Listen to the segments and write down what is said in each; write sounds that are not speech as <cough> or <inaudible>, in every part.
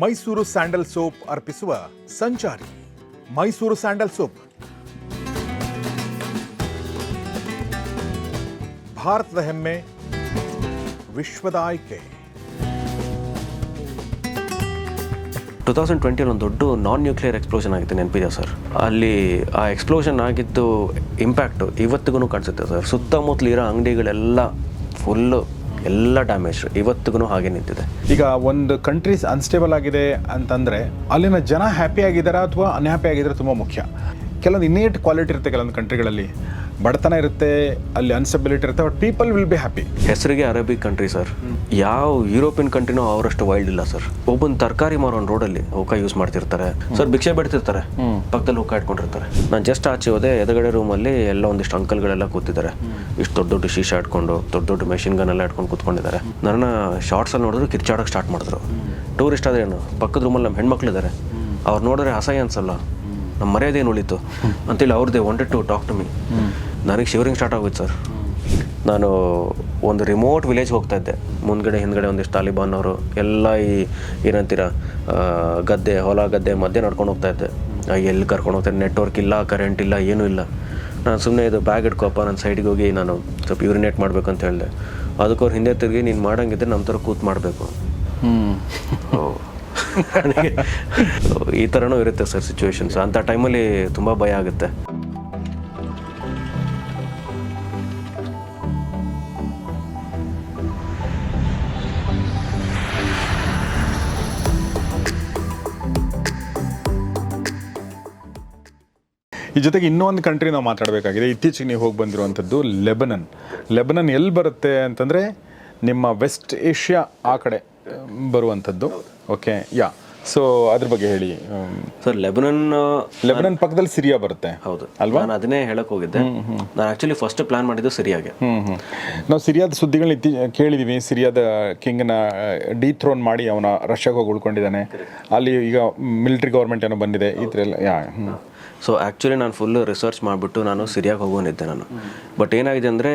Mysuru sandal soap ಅರ್ಪಿಸುವ ಸಂಚಾರಿ. Mysuru sandal soap. ಭಾರತದ ಹೆಮ್ಮೆ, ವಿಶ್ವದ ಆಯ್ಕೆ. ಟು ತೌಸಂಡ್ ಟ್ವೆಂಟಿಯಲ್ಲಿ ಒಂದು ದೊಡ್ಡ ನಾನ್ ನ್ಯೂಕ್ಲಿಯರ್ ಎಕ್ಸ್ಪ್ಲೋಷನ್ ಆಗಿತ್ತು ನೆನಪಿದೆ ಸರ್? ಅಲ್ಲಿ ಆ ಎಕ್ಸ್ಪ್ಲೋಷನ್ ಆಗಿದ್ದು ಇಂಪ್ಯಾಕ್ಟು ಇವತ್ತಿಗೂ ಕಾಣಿಸುತ್ತೆ ಸರ್. ಸುತ್ತಮುತ್ತಲಿರೋ ಅಂಗಡಿಗಳೆಲ್ಲ ಫುಲ್ಲು ಎಲ್ಲ ಡ್ಯಾಮೇಜ್ ಇವತ್ತಿಗೂ ಹಾಗೆ ನಿಂತಿದೆ. ಈಗ ಒಂದು ಕಂಟ್ರೀಸ್ ಅನ್ಸ್ಟೇಬಲ್ ಆಗಿದೆ ಅಂತಂದ್ರೆ ಅಲ್ಲಿನ ಜನ ಹ್ಯಾಪಿ ಆಗಿದ್ದಾರಾ ಅಥವಾ ಅನ್ಹ್ಯಾಪಿ ಆಗಿದ್ರೆ ತುಂಬ ಮುಖ್ಯ? ಕೆಲವೊಂದು ಇನ್ನೇಟ್ ಕ್ವಾಲಿಟಿ ಇರುತ್ತೆ ಕೆಲವೊಂದು ಕಂಟ್ರಿಗಳಲ್ಲಿ ಬಡತನ ಇರುತ್ತೆ ಅಲ್ಲಿ ಅನ್ಸ್ಟೆಬಿಲಿಟಿ ಇರುತ್ತೆ but people will be happy ಹೆಸರಿಗೆ ಅರೇಬಿಕ್ ಕಂಟ್ರಿ ಸರ್ ಯಾವ ಯುರೋಪಿಯನ್ ಕಂಟ್ರಿನೂ ಅವರಷ್ಟು ವೈಲ್ಡ್ ಇಲ್ಲ ಸರ್ ಒಬ್ಬನ್ ತರಕಾರಿ ಮಾರೋನ್ ರೋಡಲ್ಲಿ ಹೋಕ ಯೂಸ್ ಮಾಡ್ತಿರ್ತಾರೆ. ಸರ್ ಭಿಕ್ಷೆ ಬಿಡ್ತಿರ್ತಾರೆ. ಪಕ್ಕದಲ್ಲಿ ಹುಕ್ಕ ಇಟ್ಕೊಂಡಿರ್ತಾರೆ ನಾನು ಜಸ್ಟ್ ಆಚೆ ಹೋದೆ ಎದುರುಗಡೆ ರೂಮಲ್ಲಿ ಎಲ್ಲ ಒಂದಿಷ್ಟು ಅಂಕಲ್ಗಳೆಲ್ಲ ಕೂತಿದ್ದಾರೆ. ಇಷ್ಟು ದೊಡ್ಡ ದೊಡ್ಡ ಶೀಶ ಇಟ್ಕೊಂಡು ದೊಡ್ಡ ದೊಡ್ಡ ಮೆಷಿನ್ ಗನ್ ಎಲ್ಲ ಇಟ್ಕೊಂಡು ಕೂತ್ಕೊಂಡಿದ್ದಾರೆ. ನನ್ನ ಶಾರ್ಟ್ಸಲ್ಲಿ ನೋಡಿದ್ರು ಕಿರ್ಚಾಡೋಕೆ ಸ್ಟಾರ್ಟ್ ಮಾಡಿದ್ರು. ಟೂರಿಸ್ಟ್ ಆದ್ರೆ ಏನು? ಪಕ್ಕದ ರೂಮಲ್ಲಿ ನಮ್ಮ ಹೆಣ್ಮಕ್ಳಿದ್ದಾರೆ. ಅವ್ರು ನೋಡಿದ್ರೆ ಅಸಹ್ಯ ಅನ್ಸಲ್ಲ. ನಮ್ಮ ಮರ್ಯಾದೆ ಏನು ಉಳಿತು? ಅಂತೇಳಿ ಅವ್ರದ್ದೇ wanted to talk to me ನನಗೆ ಶಿವರಿಂಗ್ ಸ್ಟಾರ್ಟ್ ಆಗೋಯ್ತು ಸರ್ ನಾನು ಒಂದು ರಿಮೋಟ್ ವಿಲೇಜ್ ಹೋಗ್ತಾ ಇದ್ದೆ. ಮುಂದ್ಗಡೆ ಹಿಂದ್ಗಡೆ ಒಂದಿಷ್ಟು ತಾಲಿಬಾನ್ ಅವರು ಎಲ್ಲ ಈ ಏನಂತೀರ ಗದ್ದೆ ಹೊಲ ಗದ್ದೆ ಮಧ್ಯೆ ನಡ್ಕೊಂಡು ಹೋಗ್ತಾ ಇದ್ದೆ. ಎಲ್ಲಿ ಕರ್ಕೊಂಡು ಹೋಗ್ತಾರೆ? ನೆಟ್ವರ್ಕ್ ಇಲ್ಲ ಕರೆಂಟ್ ಇಲ್ಲ ಏನೂ ಇಲ್ಲ. ನಾನು ಸುಮ್ಮನೆ ಇದು ಬ್ಯಾಗ್ ಇಟ್ಕೊಪ್ಪ ನನ್ನ ಸೈಡಿಗೆ ಹೋಗಿ ನಾನು ಸ್ವಲ್ಪ ಯೂರಿನೇಟ್ ಮಾಡಬೇಕು ಅಂತ ಹೇಳಿದೆ. ಅದಕ್ಕೆ ಅವ್ರು ಹಿಂದೆ ತಿರುಗಿ ನೀನು ಮಾಡಂಗಿದ್ರೆ ನಮ್ಮ ಥರ ಕೂತ್ ಮಾಡಬೇಕು. ಈ ಥರನೂ ಇರುತ್ತೆ ಸರ್ ಸಿಚುವೇಶನ್ಸ್ ಅಂಥ ಟೈಮಲ್ಲಿ ತುಂಬ ಭಯ ಆಗುತ್ತೆ. ಈ ಜೊತೆಗೆ ಇನ್ನೊಂದು ಕಂಟ್ರಿ ನಾವು ಮಾತಾಡಬೇಕಾಗಿದೆ. ಇತ್ತೀಚೆಗೆ ನೀವು ಹೋಗಿ ಬಂದಿರುವಂಥದ್ದು ಲೆಬನನ್. ಲೆಬನನ್ ಎಲ್ಲಿ ಬರುತ್ತೆ ಅಂತಂದರೆ ನಿಮ್ಮ ವೆಸ್ಟ್ ಏಷ್ಯಾ ಆ ಕಡೆ ಬರುವಂಥದ್ದು. ಓಕೆ ಯಾ ಸೊ ಅದ್ರ ಬಗ್ಗೆ ಹೇಳಿ ಸರ್ ಲೆಬನನ್ ಲೆಬನನ್ ಪಕ್ಕದಲ್ಲಿ ಸಿರಿಯಾ ಬರುತ್ತೆ ಹೌದು. ಅಲ್ವಾ? ನಾನು ಅದನ್ನೇ ಹೇಳಕ್ ಹೋಗಿದ್ದೆ. ನಾನು ಆಕ್ಚುಲಿ ಫಸ್ಟ್ ಪ್ಲಾನ್ ಮಾಡಿದ್ದು ಸಿರಿಯಾಗೆ ನಾವು ಸಿರಿಯಾದ ಸುದ್ದಿಗಳನ್ನ ಇತ್ತೀ ಕೇಳಿದೀವಿ. ಸಿರಿಯಾದ ಕಿಂಗ್ನ ಡಿ ಥ್ರೋನ್ ಮಾಡಿ ಅವನ ರಷ್ಯಾಗೆ ಹೋಗಿ ಉಳ್ಕೊಂಡಿದ್ದಾನೆ. ಅಲ್ಲಿ ಈಗ ಮಿಲಿಟರಿ ಗೌರ್ಮೆಂಟ್ ಏನೋ ಬಂದಿದೆ. ಈ ಥರ ಎಲ್ಲ ಯಾ ಸೊ ಆ್ಯಕ್ಚುಲಿ ನಾನು ಫುಲ್ ರಿಸರ್ಚ್ ಮಾಡಿಬಿಟ್ಟು ನಾನು ಸಿರಿಯಾಗೆ ಹೋಗೋನಿದ್ದೆ ನಾನು. ಬಟ್ ಏನಾಗಿದೆ ಅಂದರೆ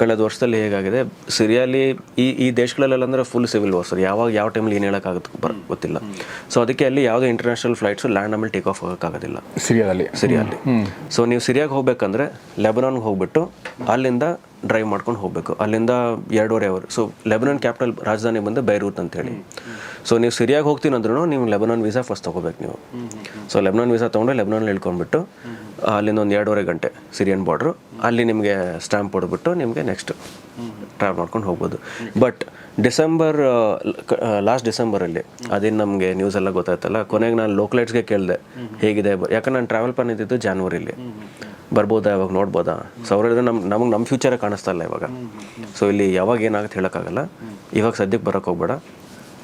ಕಳೆದ ವರ್ಷದಲ್ಲಿ ಹೇಗಾಗಿದೆ? ಸಿರಿಯಾಲಿ ಈ ಈ ದೇಶಗಳಲ್ಲೆಲ್ಲ ಅಂದರೆ ಫುಲ್ ಸಿವಿಲ್ ವಾರ್ ಸರ್. ಯಾವಾಗ ಯಾವ ಟೈಮಲ್ಲಿ ಏನು ಹೇಳೋಕ್ಕಾಗುತ್ತೆ ಬರ್ ಗೊತ್ತಿಲ್ಲ. ಸೊ ಅದಕ್ಕೆ ಅಲ್ಲಿ ಯಾವುದೇ ಇಂಟರ್ನ್ಯಾಷನಲ್ ಫ್ಲೈಟ್ಸು ಲ್ಯಾಂಡ್ ಆಮೇಲೆ ಟೇಕ್ ಆಫ್ ಆಗೋಕ್ಕಾಗೋದಿಲ್ಲ. ಸಿರಿಯಾದಲ್ಲಿ. ಸಿರಿಯಲ್ಲಿ. ಸೊ ನೀವು ಸಿರಿಯಾಗೆ ಹೋಗಬೇಕಂದ್ರೆ ಲೆಬನಾನ್ಗೆ ಹೋಗ್ಬಿಟ್ಟು ಅಲ್ಲಿಂದ ಡ್ರೈವ್ ಮಾಡ್ಕೊಂಡು ಹೋಗಬೇಕು. ಅಲ್ಲಿಂದ ಎರಡೂವರೆ ಅವರ್ ಸೊ ಲೆಬನಾನ್ ಕ್ಯಾಪಿಟಲ್ ರಾಜಧಾನಿ ಬಂದು ಬೈರೂತ್ ಅಂತೇಳಿ. ಸೊ ನೀವು ಸಿರಿಯಾಗಿ ಹೋಗ್ತೀನಿ ಅಂದ್ರೂ ನೀವು ಲೆಬನಾನ್ ವೀಸಾ ಫಸ್ಟ್ ತೊಗೋಬೇಕು ನೀವು. ಸೊ ಲೆಬನಾನ್ ವೀಸಾ ತೊಗೊಂಡು ಲೆಬನಾನ್ ಇಳ್ಕೊಂಡ್ಬಿಟ್ಟು ಅಲ್ಲಿಂದ ಒಂದು ಎರಡೂವರೆ ಗಂಟೆ ಸಿರಿಯನ್ ಬಾರ್ಡ್ರು ಅಲ್ಲಿ ನಿಮಗೆ ಸ್ಟ್ಯಾಂಪ್ ಹೊಡೆದ್ಬಿಟ್ಟು ನಿಮಗೆ ನೆಕ್ಸ್ಟ್ ಟ್ರಾವೆಲ್ ಮಾಡ್ಕೊಂಡು ಹೋಗ್ಬೋದು. ಬಟ್ ಡಿಸೆಂಬರ್ ಲಾಸ್ಟ್ ಡಿಸೆಂಬರಲ್ಲಿ ಅದೇನು ನಮಗೆ ನ್ಯೂಸ್ ಎಲ್ಲ ಗೊತ್ತಾಯ್ತಲ್ಲ ಕೊನೆಗೆ ನಾನು ಲೋಕಲೈಟ್ಸ್ಗೆ ಕೇಳಿದೆ ಹೇಗಿದೆ. ಯಾಕಂದ್ರೆ ನಾನು ಟ್ರಾವೆಲ್ ಪ್ಲಾನ್ ಇದ್ದಿದ್ದು ಜಾನ್ವರಿಲಿ ಬರ್ಬೋದಾ ಇವಾಗ ನೋಡ್ಬೋದಾ? ಸೊ ಅವ್ರು ಹೇಳಿದ್ರೆ ನಮ್ಮ ನಮಗೆ ನಮ್ಮ ಫ್ಯೂಚರೇ ಕಾಣಿಸ್ತಾ ಇಲ್ಲ ಇವಾಗ. ಸೊ ಇಲ್ಲಿ ಯಾವಾಗ ಏನಾಗುತ್ತೆ ಹೇಳೋಕ್ಕಾಗಲ್ಲ. ಇವಾಗ ಸದ್ಯಕ್ಕೆ ಬರೋಕ್ಕೆ ಹೋಗ್ಬೇಡ.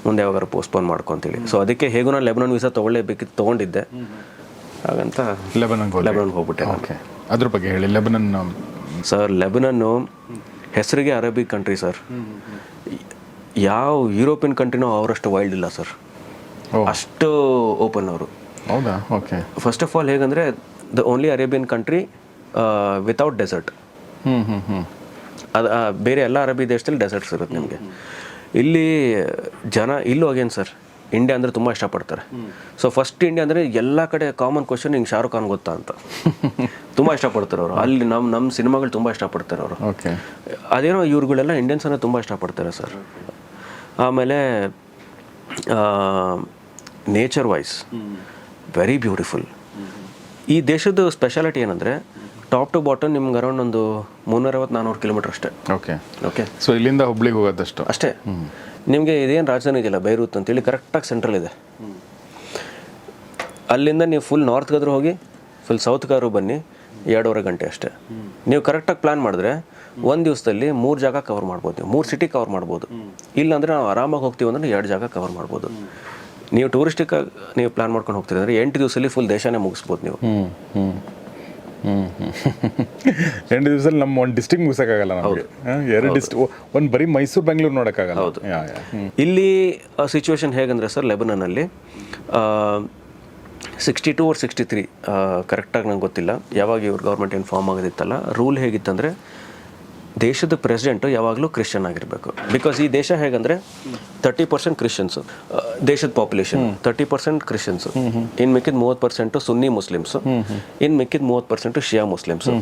ಮುಂದೆ ಯಾವಾಗಾರು ಪೋಸ್ಟ್ಪೋನ್ ಮಾಡ್ಕೊಂತೀವಿ ಸೊ ಅದಕ್ಕೆ ಹೇಗೂ ನಾನು ಲೆಬನಾನ್ ವೀಸಾ ತೊಗೊಳ್ಳೇಬೇಕಿತ್ತು ತೊಗೊಂಡಿದ್ದೆ. ಹಾಗಂತ ಲೆಬನನ್ಗೆ ಲೆಬನನ್ ಲೆಬನಾನ್ಗೆ ಹೋಗ್ಬಿಟ್ಟೆ. ಓಕೆ ಅದ್ರ ಬಗ್ಗೆ ಹೇಳಿ ಲೆಬನನ್ ಸರ್ ಲೆಬನನ್ನು ಹೆಸರಿಗೆ ಅರೇಬಿಕ್ ಕಂಟ್ರಿ ಸರ್ ಯಾವ ಯುರೋಪಿಯನ್ ಕಂಟ್ರಿನೂ ಅವರಷ್ಟು ವೈಲ್ಡ್ ಇಲ್ಲ ಸರ್ ಅಷ್ಟು ಓಪನ್ ಅವರು. ಹೌದಾ? Okay first of all ಹೇಗಂದರೆ the only Arabian country without desert hmm hmm hmm. ಅದು ಬೇರೆ ಎಲ್ಲ ಅರಬಿ ದೇಶದಲ್ಲಿ ಡೆಸರ್ಟ್ಸ್ ಇರುತ್ತೆ ನಿಮಗೆ. ಇಲ್ಲಿ ಜನ ಇಲ್ಲೂ ಅಗೇನ್ ಸರ್ ಇಂಡಿಯಾ ಅಂದರೆ ತುಂಬ ಇಷ್ಟಪಡ್ತಾರೆ. ಸೊ ಫಸ್ಟ್ ಇಂಡಿಯಾ ಅಂದರೆ ಎಲ್ಲ ಕಡೆ ಕಾಮನ್ ಕ್ವಶನ್ ಹಿಂಗೆ ಶಾರುಖ್ ಖಾನ್ ಗೊತ್ತಾ ಅಂತ. <laughs> ತುಂಬ ಇಷ್ಟಪಡ್ತಾರೆ ಅವರು. ಅಲ್ಲಿ ನಮ್ಮ ನಮ್ಮ ಸಿನಿಮಾಗಳು ತುಂಬ ಇಷ್ಟಪಡ್ತಾರೆ ಅವರು. ಓಕೆ. ಅದೇನೋ ಇವ್ರುಗಳೆಲ್ಲ ಇಂಡಿಯನ್ಸನ್ನು ತುಂಬ ಇಷ್ಟಪಡ್ತಾರೆ ಸರ್ ಆಮೇಲೆ ನೇಚರ್ ವೈಸ್ ವೆರಿ ಬ್ಯೂಟಿಫುಲ್ ಈ ದೇಶದ ಸ್ಪೆಷಾಲಿಟಿ ಏನಂದರೆ ಟಾಪ್ ಟು ಬಾಟಮ್ ನಿಮ್ಗೆ ಅರೌಂಡ್ ಒಂದು ಮುನ್ನೂರೈವತ್ತು ನಾನ್ನೂರು ಕಿಲೋಮೀಟರ್ ಅಷ್ಟೇ. ಓಕೆ ಓಕೆ ಸೊ ಇಲ್ಲಿಂದ ಹುಬ್ಳಿಗೆ ಹೋಗೋದಷ್ಟು. ಅಷ್ಟೇ. ನಿಮಗೆ ಇದೇನು ರಾಜಧಾನಿ ಇದೆಯಲ್ಲ ಬೈರೂತ್ ಅಂತೇಳಿ ಕರೆಕ್ಟಾಗಿ ಸೆಂಟ್ರಲ್ ಇದೆ. ಅಲ್ಲಿಂದ ನೀವು ಫುಲ್ ನಾರ್ತ್ಗಾದ್ರೂ ಹೋಗಿ ಫುಲ್ ಸೌತ್ಗಾದ್ರು ಬನ್ನಿ ಎರಡೂವರೆ ಗಂಟೆ ಅಷ್ಟೇ. ನೀವು ಕರೆಕ್ಟಾಗಿ ಪ್ಲ್ಯಾನ್ ಮಾಡಿದ್ರೆ ಒಂದು ದಿವಸದಲ್ಲಿ ಮೂರು ಜಾಗ ಕವರ್ ಮಾಡ್ಬೋದು ನೀವು. ಮೂರು ಸಿಟಿ ಕವರ್ ಮಾಡ್ಬೋದು. ಇಲ್ಲಾಂದರೆ ನಾವು ಆರಾಮಾಗಿ ಹೋಗ್ತೀವಿ ಅಂದರೆ ಎರಡು ಜಾಗ ಕವರ್ ಮಾಡ್ಬೋದು. ನೀವು ಟೂರಿಸ್ಟಿಕ್ ನೀವು ಪ್ಲಾನ್ ಮಾಡ್ಕೊಂಡು ಹೋಗ್ತೀರಿ ಅಂದರೆ ಎಂಟು ದಿವಸದಲ್ಲಿ ಫುಲ್ ದೇಶನೇ ಮುಗಿಸ್ಬೋದು ನೀವು. ಎಂಟು ದಿವಸದಲ್ಲಿ ನಮ್ಮ ಒಂದು ಡಿಸ್ಟಿಕ್ ಮುಗಿಸೋಕ್ಕಾಗಲ್ಲ ನಮಗೆ. ಎರಡು ಡಿಸ್ಟಿಕ್ ಒಂದು ಬರೀ ಮೈಸೂರು ಬೆಂಗಳೂರು ನೋಡೋಕ್ಕಾಗಲ್ಲ. ಹೌದು. ಇಲ್ಲಿ ಸಿಚುವೇಶನ್ ಹೇಗಂದ್ರೆ ಸರ್ ಲೆಬನನಲ್ಲಿ ಸಿಕ್ಸ್ಟಿ ಟು ಅವ್ರ ಸಿಕ್ಸ್ಟಿ ತ್ರೀ ಕರೆಕ್ಟಾಗಿ ನಂಗೆ ಗೊತ್ತಿಲ್ಲ. ಯಾವಾಗ ಇವ್ರು ಗೌರ್ಮೆಂಟ್ ಏನು ಫಾರ್ಮ್ ಆಗೋದಿತ್ತಲ್ಲ ರೂಲ್ ಹೇಗಿತ್ತಂದರೆ ದೇಶದ ಪ್ರೆಸಿಡೆಂಟು ಯಾವಾಗಲೂ ಕ್ರಿಶ್ಚಿಯನ್ ಆಗಿರಬೇಕು. ಬಿಕಾಸ್ ಈ ದೇಶ ಹೇಗಂದ್ರೆ ತರ್ಟಿ ಪರ್ಸೆಂಟ್ ಕ್ರಿಶ್ಚಿಯನ್ಸ್ ದೇಶದ ಪಾಪ್ಯುಲೇಷನ್ ತರ್ಟಿ ಪರ್ಸೆಂಟ್ ಕ್ರಿಶ್ಚಿಯನ್ಸು ಇನ್ ಮಿಕ್ಕಿದ ಮೂವತ್ತು ಪರ್ಸೆಂಟು ಸುನ್ನಿ ಮುಸ್ಲಿಮ್ಸು ಇನ್ ಮಿಕ್ಕಿದ ಮೂವತ್ತು ಪರ್ಸೆಂಟು ಶಿಯಾ ಮುಸ್ಲಿಮ್ಸು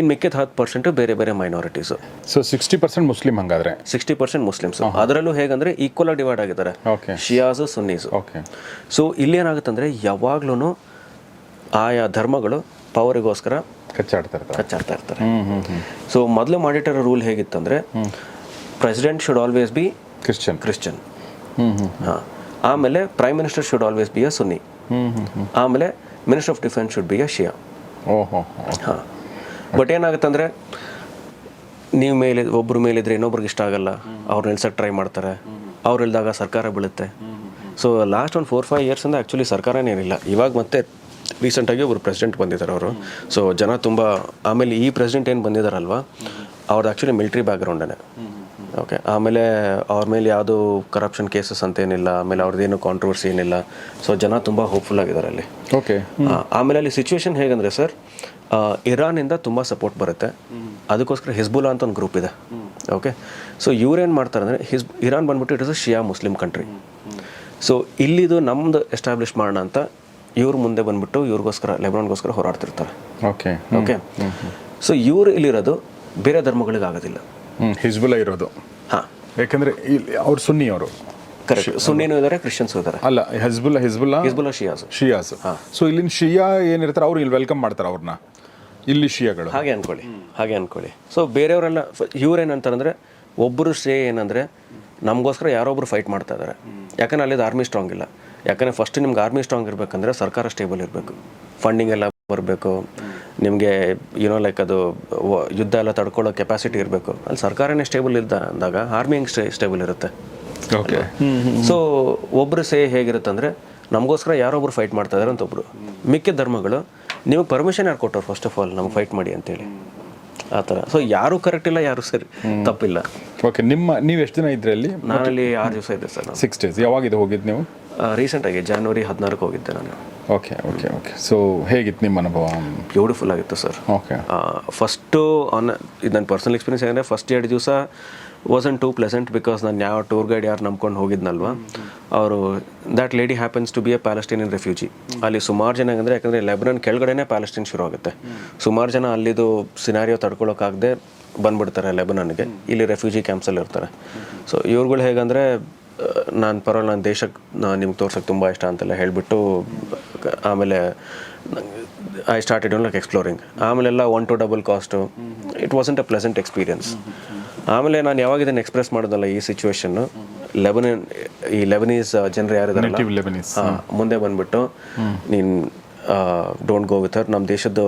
ಇನ್ ಮಿಕ್ಕಿದ ಹತ್ತು ಪರ್ಸೆಂಟು ಬೇರೆ ಬೇರೆ minorities so sixty percent Muslim ಹಂಗಾದ್ರೆ? ಸಿಕ್ಸ್ಟಿ ಪರ್ಸೆಂಟ್ ಮುಸ್ಲಿಮ್ಸ್ ಅದರಲ್ಲೂ ಹೇಗಂದ್ರೆ ಈಕ್ವಲ್ ಡಿವೈಡ್ ಆಗಿದ್ದಾರೆ. Okay Shias Sunnis okay so ಇಲ್ಲಿ ಏನಾಗುತ್ತಂದ್ರೆ ಯಾವಾಗ್ಲೂ ಆಯಾ ಧರ್ಮಗಳು ಪವರಿಗೋಸ್ಕರ ಕಚ್ಚಾಡ್ತಾ ಇರ್ತಾರೆ. ಕಚ್ಚಾಡ್ತಾ ಸೊ ಮೊದಲು ಮಾಡಿಟ್ಟಿರೋ rule ಹೇಗಿತ್ತಂದ್ರೆ president should always be Christian Christian ಹಾಂ. ಆಮೇಲೆ prime minister should always be a Sunni ಆಮೇಲೆ minister of defence should be a Shia ಹಾಂ. ಬಟ್ ಏನಾಗುತ್ತಂದ್ರೆ ನೀವು ಮೇಲೆ ಒಬ್ರು ಮೇಲಿದ್ರೆ ಇನ್ನೊಬ್ರಿಗೆ ಇಷ್ಟ ಆಗಲ್ಲ. ಅವ್ರು ನಿಲ್ಸಕ್ಕೆ ಟ್ರೈ ಮಾಡ್ತಾರೆ. ಅವ್ರು ಇಲ್ದಾಗ ಸರ್ಕಾರ ಬೀಳುತ್ತೆ. ಸೊ ಲಾಸ್ಟ್ ಒಂದು ಫೋರ್ ಫೈವ್ ಇಯರ್ಸಿಂದ ಆ್ಯಕ್ಚುಲಿ ಸರ್ಕಾರನೇ ಏನಿಲ್ಲ. ಇವಾಗ ಮತ್ತೆ ರೀಸೆಂಟಾಗಿ ಒಬ್ರು ಪ್ರೆಸಿಡೆಂಟ್ ಬಂದಿದ್ದಾರೆ ಅವರು. ಸೊ ಜನ ತುಂಬ ಆಮೇಲೆ ಈ ಪ್ರೆಸಿಡೆಂಟ್ ಏನು ಬಂದಿದ್ದಾರಲ್ವ? ಅವ್ರದ್ದು ಆ್ಯಕ್ಚುಲಿ ಮಿಲ್ಟ್ರಿ ಬ್ಯಾಕ್ಗ್ರೌಂಡೇ ಓಕೆ ಆಮೇಲೆ ಅವ್ರ ಮೇಲೆ ಯಾವುದು ಕರಪ್ಷನ್ ಕೇಸಸ್ ಅಂತ ಏನಿಲ್ಲ ಆಮೇಲೆ ಅವ್ರದ್ದೇನು ಕಾಂಟ್ರವರ್ಸಿ ಏನಿಲ್ಲ. ಸೊ ಜನ ತುಂಬ ಹೋಪ್ಫುಲ್ ಆಗಿದ್ದಾರೆ ಅಲ್ಲಿ. ಓಕೆ ಆಮೇಲೆ ಅಲ್ಲಿ ಸಿಚುವೇಶನ್ ಹೇಗಂದರೆ ಸರ್ ಇರಾನಿಂದ ತುಂಬ ಸಪೋರ್ಟ್ ಬರುತ್ತೆ. ಅದಕ್ಕೋಸ್ಕರ ಹಿಸ್ಬುಲಾ ಅಂತ ಒಂದು ಗ್ರೂಪ್ ಇದೆ. ಓಕೆ ಸೊ ಇವ್ರೇನು ಮಾಡ್ತಾರೆ ಅಂದರೆ ಹಿಸ್ ಇರಾನ್ ಬಂದ್ಬಿಟ್ಟು it is a Shia Muslim country so ಇಲ್ಲಿದು ನಮ್ದು ಎಸ್ಟಾಬ್ಲಿಷ್ ಮಾಡೋಣ ಅಂತ ಇವ್ರ ಮುಂದೆ ಬಂದ್ಬಿಟ್ಟು ಇವ್ರಿಗೋಸ್ಕರ ಲೆಬ್ರಾನ್ಗೋಸ್ಕರ ಹೋರಾಡ್ತಿರ್ತಾರೆ. ಓಕೆ. ಓಕೆ ಸೊ ಇವ್ರು ಇಲ್ಲಿರೋದು ಬೇರೆ ಧರ್ಮಗಳಿಗೆ ಆಗೋದಿಲ್ಲ ಹ್ಮ್ ಹಿಜ್ಬುಲ್ಲಾ ಇರೋದು. ಹಾಂ. ಯಾಕಂದ್ರೆ ಇಲ್ಲಿ ಅವ್ರು ಸುನ್ನಿ ಅವರು. ಕರೆಕ್ಟ್ ಸುನ್ನಿನೂ ಇದ್ದಾರೆ ಕ್ರಿಶ್ಚಿಯನ್ಸ್ ಇದ್ದಾರೆ ಅಲ್ಲ Hezbollah Hezbollah? Hezbollah Shias. Shias. So ಇಲ್ಲಿನ ಶಿಯಾ ಏನಿರ್ತಾರೆ ಅವ್ರು ಇಲ್ಲಿ ವೆಲ್ಕಮ್ ಮಾಡ್ತಾರೆ ಅವ್ರನ್ನ ಇಲ್ಲಿ ಶಿಯಾಗಳು. ಹಾಗೆ ಅನ್ಕೊಳ್ಳಿ ಹಾಗೆ ಅನ್ಕೊಳ್ಳಿ. ಸೊ ಬೇರೆಯವರೆಲ್ಲ ಇವ್ರೇನಂತಾರಂದ್ರೆ ಒಬ್ಬರು ಶ್ರೇಯ ಏನಂದರೆ ನಮಗೋಸ್ಕರ ಯಾರೊಬ್ರು ಫೈಟ್ ಮಾಡ್ತಾ ಇದ್ದಾರೆ ಯಾಕಂದ್ರೆ ಅಲ್ಲಿ ಆರ್ಮಿ ಸ್ಟ್ರಾಂಗ್ ಇಲ್ಲ. ಯಾಕಂದರೆ ಫಸ್ಟ್ ನಿಮ್ಗೆ ಆರ್ಮಿ ಸ್ಟ್ರಾಂಗ್ ಇರಬೇಕಂದ್ರೆ ಸರ್ಕಾರ ಸ್ಟೇಬಲ್ ಇರಬೇಕು. ಫಂಡಿಂಗ್ ಎಲ್ಲ ಬರಬೇಕು. ನಿಮಗೆ ಏನೋ ಲೈಕ್ ಅದು ಯುದ್ಧ ಎಲ್ಲ ತಡ್ಕೊಳ್ಳೋ ಕೆಪಾಸಿಟಿ ಇರಬೇಕು. ಅಲ್ಲಿ ಸರ್ಕಾರನೇ ಸ್ಟೇಬಲ್ ಇದ್ದ ಅಂದಾಗ ಆರ್ಮಿ ಹೆಂಗೆ ಸ್ಟೇ ಸ್ಟೇಬಲ್ ಇರುತ್ತೆ? ಓಕೆ ಸೊ ಒಬ್ಬರು ಸೇ ಹೇಗಿರುತ್ತೆ ಅಂದರೆ ನಮಗೋಸ್ಕರ ಯಾರೊಬ್ರು ಫೈಟ್ ಮಾಡ್ತಾ ಇದಾರೆ ಅಂತ ಒಬ್ರು. ಮಿಕ್ಕಿದ ಧರ್ಮಗಳು ನಿಮಗೆ ಪರ್ಮಿಷನ್ ಯಾರು ಕೊಟ್ಟರು ಫಸ್ಟ್ ಆಫ್ ಆಲ್ ನಮ್ಗೆ ಫೈಟ್ ಮಾಡಿ ಅಂತೇಳಿ? ಆ ಥರ. ಸೊ ಯಾರು ಕರೆಕ್ಟ್ ಇಲ್ಲ ಯಾರು ಸರಿ ತಪ್ಪಿಲ್ಲ. ಓಕೆ ನಿಮ್ಮ ನೀವು ಎಷ್ಟು ದಿನ ಇದ್ರಿ ಅಲ್ಲಿ? ನಾನಲ್ಲಿ ಆರು ದಿವಸ ಇದ್ದೆ ಸರ್ ಸಿಕ್ಸ್ ಡೇಸ್ ಇದು ಹೋಗಿದ್ದು ನೀವು? ರೀಸೆಂಟಾಗಿ ಜಾನ್ವರಿ ಹದಿನಾರಕ್ಕೆ ಹೋಗಿದ್ದೆ ನಾನು. ಓಕೆ ಓಕೆ ಓಕೆ ಸೊ ಹೇಗಿತ್ತು ನಿಮ್ಮ ಅನುಭವ? ಬ್ಯೂಟಿಫುಲ್ ಆಗಿತ್ತು ಸರ್. ಓಕೆ ಫಸ್ಟು ಆನ್ ಇದು ನನ್ನ ಪರ್ಸನಲ್ ಎಕ್ಸ್ಪೀರಿಯನ್ಸ್ ಏನಂದರೆ ಫಸ್ಟ್ ಎರಡು ದಿವಸ ವಾಸನ್ ಟೂ ಪ್ಲೆಸೆಂಟ್ ಬಿಕಾಸ್ ನಾನು ಯಾವ ಟೂರ್ ಗೈಡ್ ಯಾರು ನಂಬ್ಕೊಂಡು ಹೋಗಿದ್ನಲ್ವ? ಅವರು that lady happens to be a Palestinian refugee ಅಲ್ಲಿ ಸುಮಾರು ಜನ ಅಂದರೆ, ಯಾಕಂದರೆ ಲೆಬ್ರನ್ ಕೆಳಗಡೆನೇ ಪ್ಯಾಲೆಸ್ಟೀನ್ ಶುರು ಆಗುತ್ತೆ. ಸುಮಾರು ಜನ ಅಲ್ಲಿದು ಸಿನಾರಿಯೋ ತಡ್ಕೊಳ್ಳೋಕ್ಕಾಗದೆ ಬಂದ್ಬಿಡ್ತಾರೆ ಲೆಬನನ್ಗೆ. ಇಲ್ಲಿ ರೆಫ್ಯೂಜಿ ಕ್ಯಾಂಪ್ಸಲ್ಲಿ ಇರ್ತಾರೆ. ಸೊ ಇವ್ರುಗಳು ಹೇಗಂದರೆ ನಾನು ಪರವಾಗಿಲ್ಲ ನನ್ನ ದೇಶಕ್ಕೆ ನಿಮ್ಗೆ ತೋರ್ಸೋಕ್ಕೆ ತುಂಬ ಇಷ್ಟ ಅಂತೆಲ್ಲ ಹೇಳಿಬಿಟ್ಟು, ಆಮೇಲೆ I started like exploring ಆಮೇಲೆಲ್ಲ one to double cost it wasn't a pleasant experience ಆಮೇಲೆ ನಾನು ಯಾವಾಗ ಇದನ್ನು ಎಕ್ಸ್ಪ್ರೆಸ್ ಮಾಡೋದಲ್ಲ ಈ ಸಿಚುವೇಶನ್ ಲೆಬನನ್ ಈ ಲೆಬನೀಸ್ ಜನರು ಯಾರಿದ್ದಾರೆ ಮುಂದೆ ಬಂದ್ಬಿಟ್ಟು ನೀನು ಡೋಂಟ್ ಗೋ ವಿತ್ ಹರ್ ನಮ್ಮ ದೇಶದ್ದು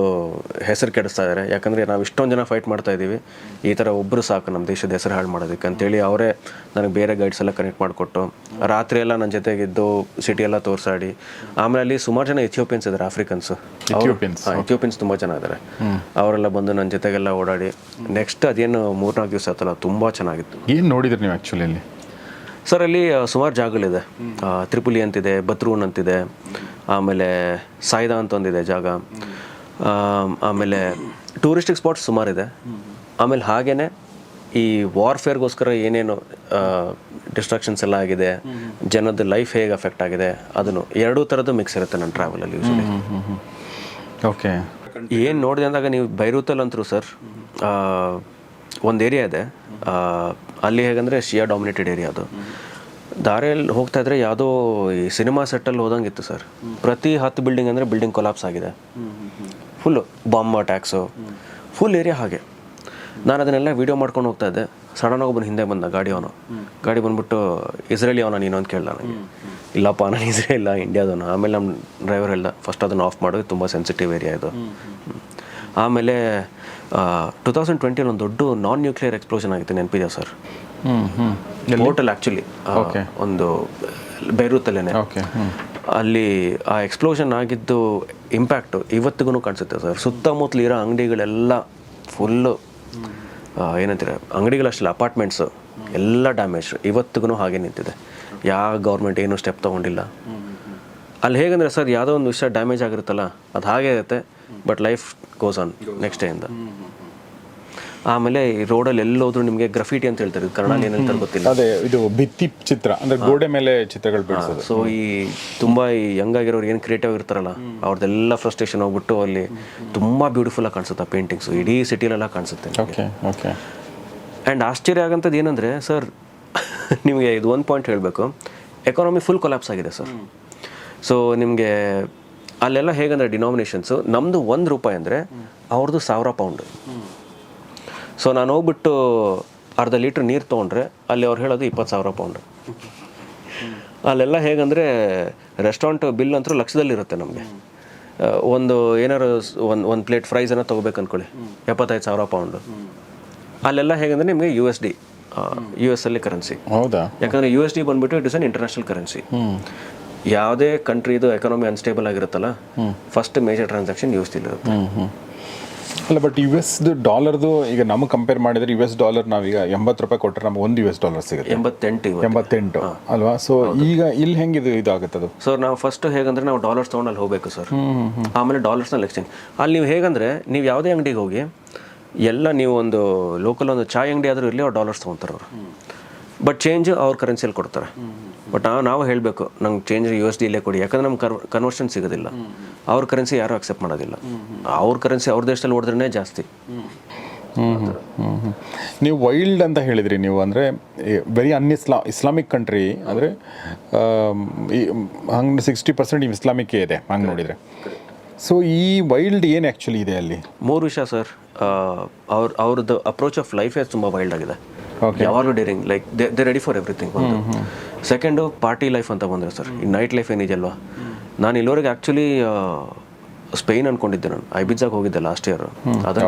ಹೆಸರು ಕೆಡಿಸ್ತಾ ಇದ್ದಾರೆ ಯಾಕಂದರೆ ನಾವು ಇಷ್ಟೊಂದು ಜನ ಫೈಟ್ ಮಾಡ್ತಾ ಇದ್ದೀವಿ. ಈ ಥರ ಒಬ್ಬರು ಸಾಕು ನಮ್ಮ ದೇಶದ ಹೆಸರು ಹಾಳು ಮಾಡೋದಕ್ಕೆ ಅಂತೇಳಿ ಅವರೇ ನನಗೆ ಬೇರೆ ಗೈಡ್ಸ್ ಎಲ್ಲ ಕನೆಕ್ಟ್ ಮಾಡಿಕೊಟ್ಟು ರಾತ್ರಿ ಎಲ್ಲ ನನ್ನ ಜೊತೆಗಿದ್ದು ಸಿಟಿ ಎಲ್ಲ ತೋರಿಸಾಡಿ. ಆಮೇಲೆ ಅಲ್ಲಿ ಸುಮಾರು ಜನ ಇಥಿಯೋಪಿಯನ್ಸ್ ಇದ್ದಾರೆ ಆಫ್ರಿಕನ್ಸ್ ಇಥಿಯೋಪಿಯನ್ಸ್ ತುಂಬ ಜನ ಇದ್ದಾರೆ ಅವರೆಲ್ಲ ಬಂದು ನನ್ನ ಜೊತೆಗೆಲ್ಲ ಓಡಾಡಿ ನೆಕ್ಸ್ಟ್ ಅದೇನು ಮೂರ್ನಾಲ್ಕು ದಿವಸ ಆಯ್ತಲ್ಲ ತುಂಬ ಚೆನ್ನಾಗಿತ್ತು. ಏನು ನೋಡಿದ್ರಿ ನೀವು ಆ್ಯಕ್ಚುಲಿ ಅಲ್ಲಿ? ಸರ್ ಅಲ್ಲಿ ಸುಮಾರು ಜಾಗಗಳಿದೆ. ತ್ರಿಪುಲಿ ಅಂತಿದೆ ಬತ್ರೂನ್ ಅಂತಿದೆ. ಆಮೇಲೆ ಸಾಯ್ದಾ ಅಂತ ಒಂದಿದೆ ಜಾಗ. ಆಮೇಲೆ ಟೂರಿಸ್ಟಿಕ್ ಸ್ಪಾಟ್ಸ್ ಸುಮಾರಿದೆ. ಆಮೇಲೆ ಹಾಗೇನೆ ಈ ವಾರ್ಫೇರ್ಗೋಸ್ಕರ ಏನೇನು ಡಿಸ್ಟ್ರಾಕ್ಷನ್ಸ್ ಎಲ್ಲ ಆಗಿದೆ. ಜನದ ಲೈಫ್ ಹೇಗೆ ಅಫೆಕ್ಟ್ ಆಗಿದೆ ಅದನ್ನು ಎರಡೂ ಥರದ್ದು ಮಿಕ್ಸ್ ಇರುತ್ತೆ ನನ್ನ ಟ್ರಾವೆಲಲ್ಲಿ ಯೂಶಲಿ ಓಕೆ ಏನು ನೋಡಿದೆ ಅಂದಾಗ ನೀವು ಬೈರೂತಲ್ಲಿ ಅಂತರು ಸರ್ ಒಂದು ಏರಿಯಾ ಇದೆ. ಅಲ್ಲಿ ಹೇಗಂದರೆ ಶಿಯಾ ಡಾಮಿನೇಟೆಡ್ ಏರಿಯಾ ಅದು. ದಾರಿಯಲ್ಲಿ ಹೋಗ್ತಾ ಇದ್ರೆ ಯಾವುದೋ ಈ ಸಿನಿಮಾ ಸೆಟ್ಟಲ್ಲಿ ಹೋದಂಗಿತ್ತು ಸರ್. ಪ್ರತಿ ಹತ್ತು ಬಿಲ್ಡಿಂಗ್ ಅಂದರೆ ಬಿಲ್ಡಿಂಗ್ ಕೊಲಾಪ್ಸ್ ಆಗಿದೆ. Full bomb attacks full area ಹಾಗೆ. ನಾನು ಅದನ್ನೆಲ್ಲ ವೀಡಿಯೋ ಮಾಡ್ಕೊಂಡು ಹೋಗ್ತಾ ಇದ್ದೆ. ಸಡನ್ನಾಗಿ ಒಬ್ಬನು ಹಿಂದೆ ಬಂದ, ಗಾಡಿ ಅವನು. ಗಾಡಿ ಬಂದ್ಬಿಟ್ಟು, ಇಸ್ರೇಲಿ ಅವನ ನೀನು? ಅಂತ ಕೇಳ್ದ ನನಗೆ. ಇಲ್ಲಪ್ಪ, ನಾನು ಇಸ್ರೇಲ್ ಇಂಡಿಯಾದವನು ಆಮೇಲೆ ನಮ್ಮ ಡ್ರೈವರ್ ಹೇಳ್ದ ಫಸ್ಟ್ ಅದನ್ನು ಆಫ್ ಮಾಡೋದು ತುಂಬ ಸೆನ್ಸಿಟಿವ್ ಏರಿಯಾ ಇದು. ಆಮೇಲೆ ಟು ತೌಸಂಡ್ ಟ್ವೆಂಟಿಯಲ್ಲಿ ಒಂದು ದೊಡ್ಡ ನಾನ್ ನ್ಯೂಕ್ಲಿಯರ್ ಎಕ್ಸ್ಪ್ಲೋಷನ್ ಆಗಿತ್ತು ನೆನಪಿದೆ ಸರ್? ಹೋಟೆಲ್ ಆ್ಯಕ್ಚುಲಿ ಒಂದು ಬೈರೂತಲ್ಲೇ ಓಕೆ ಹ್ಞೂ ಅಲ್ಲಿ ಆ ಎಕ್ಸ್ಪ್ಲೋಷನ್ ಆಗಿದ್ದು ಇಂಪ್ಯಾಕ್ಟು ಇವತ್ತಿಗೂ ಕಾಣಿಸುತ್ತೆ ಸರ್. ಸುತ್ತಮುತ್ತಲು ಇರೋ ಅಂಗಡಿಗಳೆಲ್ಲ ಫುಲ್ಲು ಏನಂತೀರ ಅಂಗಡಿಗಳಷ್ಟಲ್ಲ ಅಪಾರ್ಟ್ಮೆಂಟ್ಸು ಎಲ್ಲ ಡ್ಯಾಮೇಜ್ ಇವತ್ತಿಗೂ ಹಾಗೆ ನಿಂತಿದೆ. ಯಾವ ಗೌರ್ಮೆಂಟ್ ಏನು ಸ್ಟೆಪ್ ತೊಗೊಂಡಿಲ್ಲ. ಅಲ್ಲಿ ಹೇಗಂದ್ರೆ ಸರ್ ಯಾವುದೋ ಒಂದು ವಿಷಯ ಡ್ಯಾಮೇಜ್ ಆಗಿರುತ್ತಲ್ಲ ಅದು ಹಾಗೆ ಇರುತ್ತೆ. But life goes on next ಡೇಯಿಂದ ಆಮೇಲೆ ಈ ರೋಡಲ್ಲಿ ಎಲ್ಲೋದ್ರು ನಿಮಗೆ ಗ್ರಫಿಟಿ ಅಂತ ಹೇಳ್ತಾರೆ. ಇದು ಕನ್ನಡ ಏನಂತ ಗೊತ್ತಿಲ್ಲ. ಅದೇ ಇದು ಭಿತ್ತಿ ಚಿತ್ರ ಅಂದ್ರೆ ಗೋಡೆ ಮೇಲೆ ಚಿತ್ರಗಳು ಬಿಡಿಸೋದು. ಸೊ ಈ ತುಂಬ ಈ ಯಂಗ್ ಆಗಿರೋರು ಏನು ಕ್ರಿಯೇಟಿವ್ ಇರ್ತಾರಲ್ಲ ಅವ್ರದ್ದೆಲ್ಲ ಫ್ರಸ್ಟ್ರೇಷನ್ ಹೋಗ್ಬಿಟ್ಟು ಅಲ್ಲಿ ತುಂಬ ಬ್ಯೂಟಿಫುಲ್ ಆಗಿ ಕಾಣಿಸುತ್ತೆ ಪೇಂಟಿಂಗ್ಸ್ ಇಡೀ ಸಿಟಿಲೆಲ್ಲ ಕಾಣಿಸುತ್ತೆ ಓಕೆ ಓಕೆ ಆ್ಯಂಡ್ ಆಶ್ಚರ್ಯ ಆಗಂಥದ್ದು ಏನಂದರೆ ಸರ್ <laughs> ನಿಮಗೆ ಇದು ಒಂದು ಪಾಯಿಂಟ್ ಹೇಳಬೇಕು. ಎಕಾನಮಿ ಫುಲ್ ಕೊಲಾಪ್ಸ್ ಆಗಿದೆ ಸರ್ ಸೊ ನಿಮಗೆ ಅಲ್ಲೆಲ್ಲ ಹೇಗಂದ್ರೆ ಡಿನಾಮಿನೇಷನ್ಸು ನಮ್ಮದು ಒಂದು ರೂಪಾಯಿ ಅಂದರೆ ಅವ್ರದ್ದು ಸಾವಿರ ಪೌಂಡ್ ಸೊ ನಾನು ಹೋಗ್ಬಿಟ್ಟು ಅರ್ಧ ಲೀಟ್ರ್ ನೀರು ತೊಗೊಂಡ್ರೆ ಅಲ್ಲಿ ಅವ್ರು ಹೇಳೋದು ಇಪ್ಪತ್ತು ಸಾವಿರ ಪೌಂಡ್ ಅಲ್ಲೆಲ್ಲ ಹೇಗಂದರೆ ರೆಸ್ಟೋರೆಂಟ್ ಬಿಲ್ ಅಂತೂ ಲಕ್ಷದಲ್ಲಿರುತ್ತೆ ನಮಗೆ. ಒಂದು ಏನಾರು ಒಂದು ಒಂದು ಪ್ಲೇಟ್ ಫ್ರೈಸನ್ನು ತೊಗೋಬೇಕು ಅಂದ್ಕೊಳ್ಳಿ ಎಪ್ಪತ್ತೈದು ಸಾವಿರ ಪೌಂಡು ಅಲ್ಲೆಲ್ಲ ಹೇಗಂದ್ರೆ ನಿಮಗೆ U S D U S ಅಲ್ಲಿ ಕರೆನ್ಸಿ ಹೌದಾ? ಯಾಕಂದರೆ ಯು ಎಸ್ ಡಿ ಬಂದ್ಬಿಟ್ಟು it is an international currency ಯಾವುದೇ ಕಂಟ್ರಿದು economy unstable ಆಗಿರುತ್ತಲ್ಲ first major transaction U S S ಇರುತ್ತೆ. ಅಲ್ಲ ಬಟ್ ಯು ಎಸ್ ಡಾಲರ್ದು ಈಗ ನಮಗೆ ಕಂಪೇರ್ ಮಾಡಿದ್ರೆ ಯು ಎಸ್ ಡಾಲರ್ ನಾವೀಗ ಎಂಬತ್ತು ರೂಪಾಯಿ ಕೊಟ್ಟರೆ ನಮ್ಗೆ ಒಂದು ಯು ಎಸ್ ಡಾಲರ್ ಸಿಗುತ್ತೆ. ಎಂಬತ್ತೆಂಟು ಎಂಬತ್ತೆಂಟು ಅಲ್ವಾ? ಸೊ ಈಗ ಇಲ್ಲಿ ಹೆಂಗಿದು ಇದಾಗುತ್ತೆ ಅದು ಸರ್ ನಾವು ಫಸ್ಟ್ ಹೇಗಂದ್ರೆ ನಾವು ಡಾಲರ್ಸ್ ತೊಗೊಂಡು ಅಲ್ಲಿ ಹೋಗಬೇಕು ಸರ್ ಆಮೇಲೆ ಡಾಲರ್ಸ್ನಲ್ಲಿ ಎಕ್ಸ್ಚೇಂಜ್ ಅಲ್ಲಿ ನೀವು ಹೇಗಂದ್ರೆ ನೀವು ಯಾವುದೇ ಅಂಗಡಿಗೆ ಹೋಗಿ ಎಲ್ಲ ನೀವು ಒಂದು ಲೋಕಲ್ ಒಂದು ಚಾಯ್ ಅಂಗಡಿ ಆದರೂ ಇರಲಿ ಅವ್ರು ಡಾಲರ್ಸ್ ತೊಗೊತಾರೆ ಅವರು ಬಟ್ ಚೇಂಜ್ ಅವ್ರ ಕರೆನ್ಸಿಯಲ್ಲಿ ಕೊಡ್ತಾರೆ. ಬಟ್ ನಾವು ನಾವು ಹೇಳಬೇಕು ನಂಗೆ ಚೇಂಜ್ ಯು ಎಸ್ ಡಿ ಇಲ್ಲೇ ಕೊಡಿ. ಯಾಕಂದ್ರೆ ನಮ್ಗೆ ಕರ್ ಕನ್ವರ್ಷನ್ ಸಿಗೋದಿಲ್ಲ. ಅವ್ರ ಕರೆನ್ಸಿ ಯಾರೂ ಅಕ್ಸೆಪ್ಟ್ ಮಾಡೋದಿಲ್ಲ. ಅವ್ರ ಕರೆನ್ಸಿ ಅವ್ರ ದೇಶದಲ್ಲಿ ಹೊಡೆದ್ರೇ ಜಾಸ್ತಿ. ನೀವು ವೈಲ್ಡ್ ಅಂತ ಹೇಳಿದ್ರಿ ನೀವು ಅಂದರೆ ವೆರಿ ಅನ್ಇಸ್ಲಾ ಇಸ್ಲಾಮಿಕ್ ಕಂಟ್ರಿ ಅಂದರೆ ಹಂಗೆ ಸಿಕ್ಸ್ಟಿ ಪರ್ಸೆಂಟ್ ಇಸ್ಲಾಮಿಕ್ಕೇ ಇದೆ ಹಂಗೆ ನೋಡಿದರೆ. ಸೊ ಈ ವೈಲ್ಡ್ ಏನು ಆ್ಯಕ್ಚುಲಿ ಇದೆ ಅಲ್ಲಿ? ಮೂರು ವಿಷಯ ಸರ್ ಅವ್ರ ಅವ್ರದ್ದು ಅಪ್ರೋಚ್ ಆಫ್ ಲೈಫೇ ತುಂಬ ವೈಲ್ಡ್ ಆಗಿದೆ. ಯಾವಾಗಲೂ daring like they they ready for everything ಒಂದು ಸೆಕೆಂಡು ಪಾರ್ಟಿ ಲೈಫ್ ಅಂತ ಬಂದರೆ ಸರ್ ಈ ನೈಟ್ ಲೈಫ್ ಏನಿದೆಯಲ್ವಾ ನಾನು ಇಲ್ಲಿವರೆಗೆ ಆ್ಯಕ್ಚುಲಿ ಸ್ಪೇನ್ ಅನ್ಕೊಂಡಿದ್ದೆ ನಾನು. ಐಬಿಜಾಗ್ ಹೋಗಿದ್ದೆ ಲಾಸ್ಟ್ ಇಯರ್ ಅದ್ರ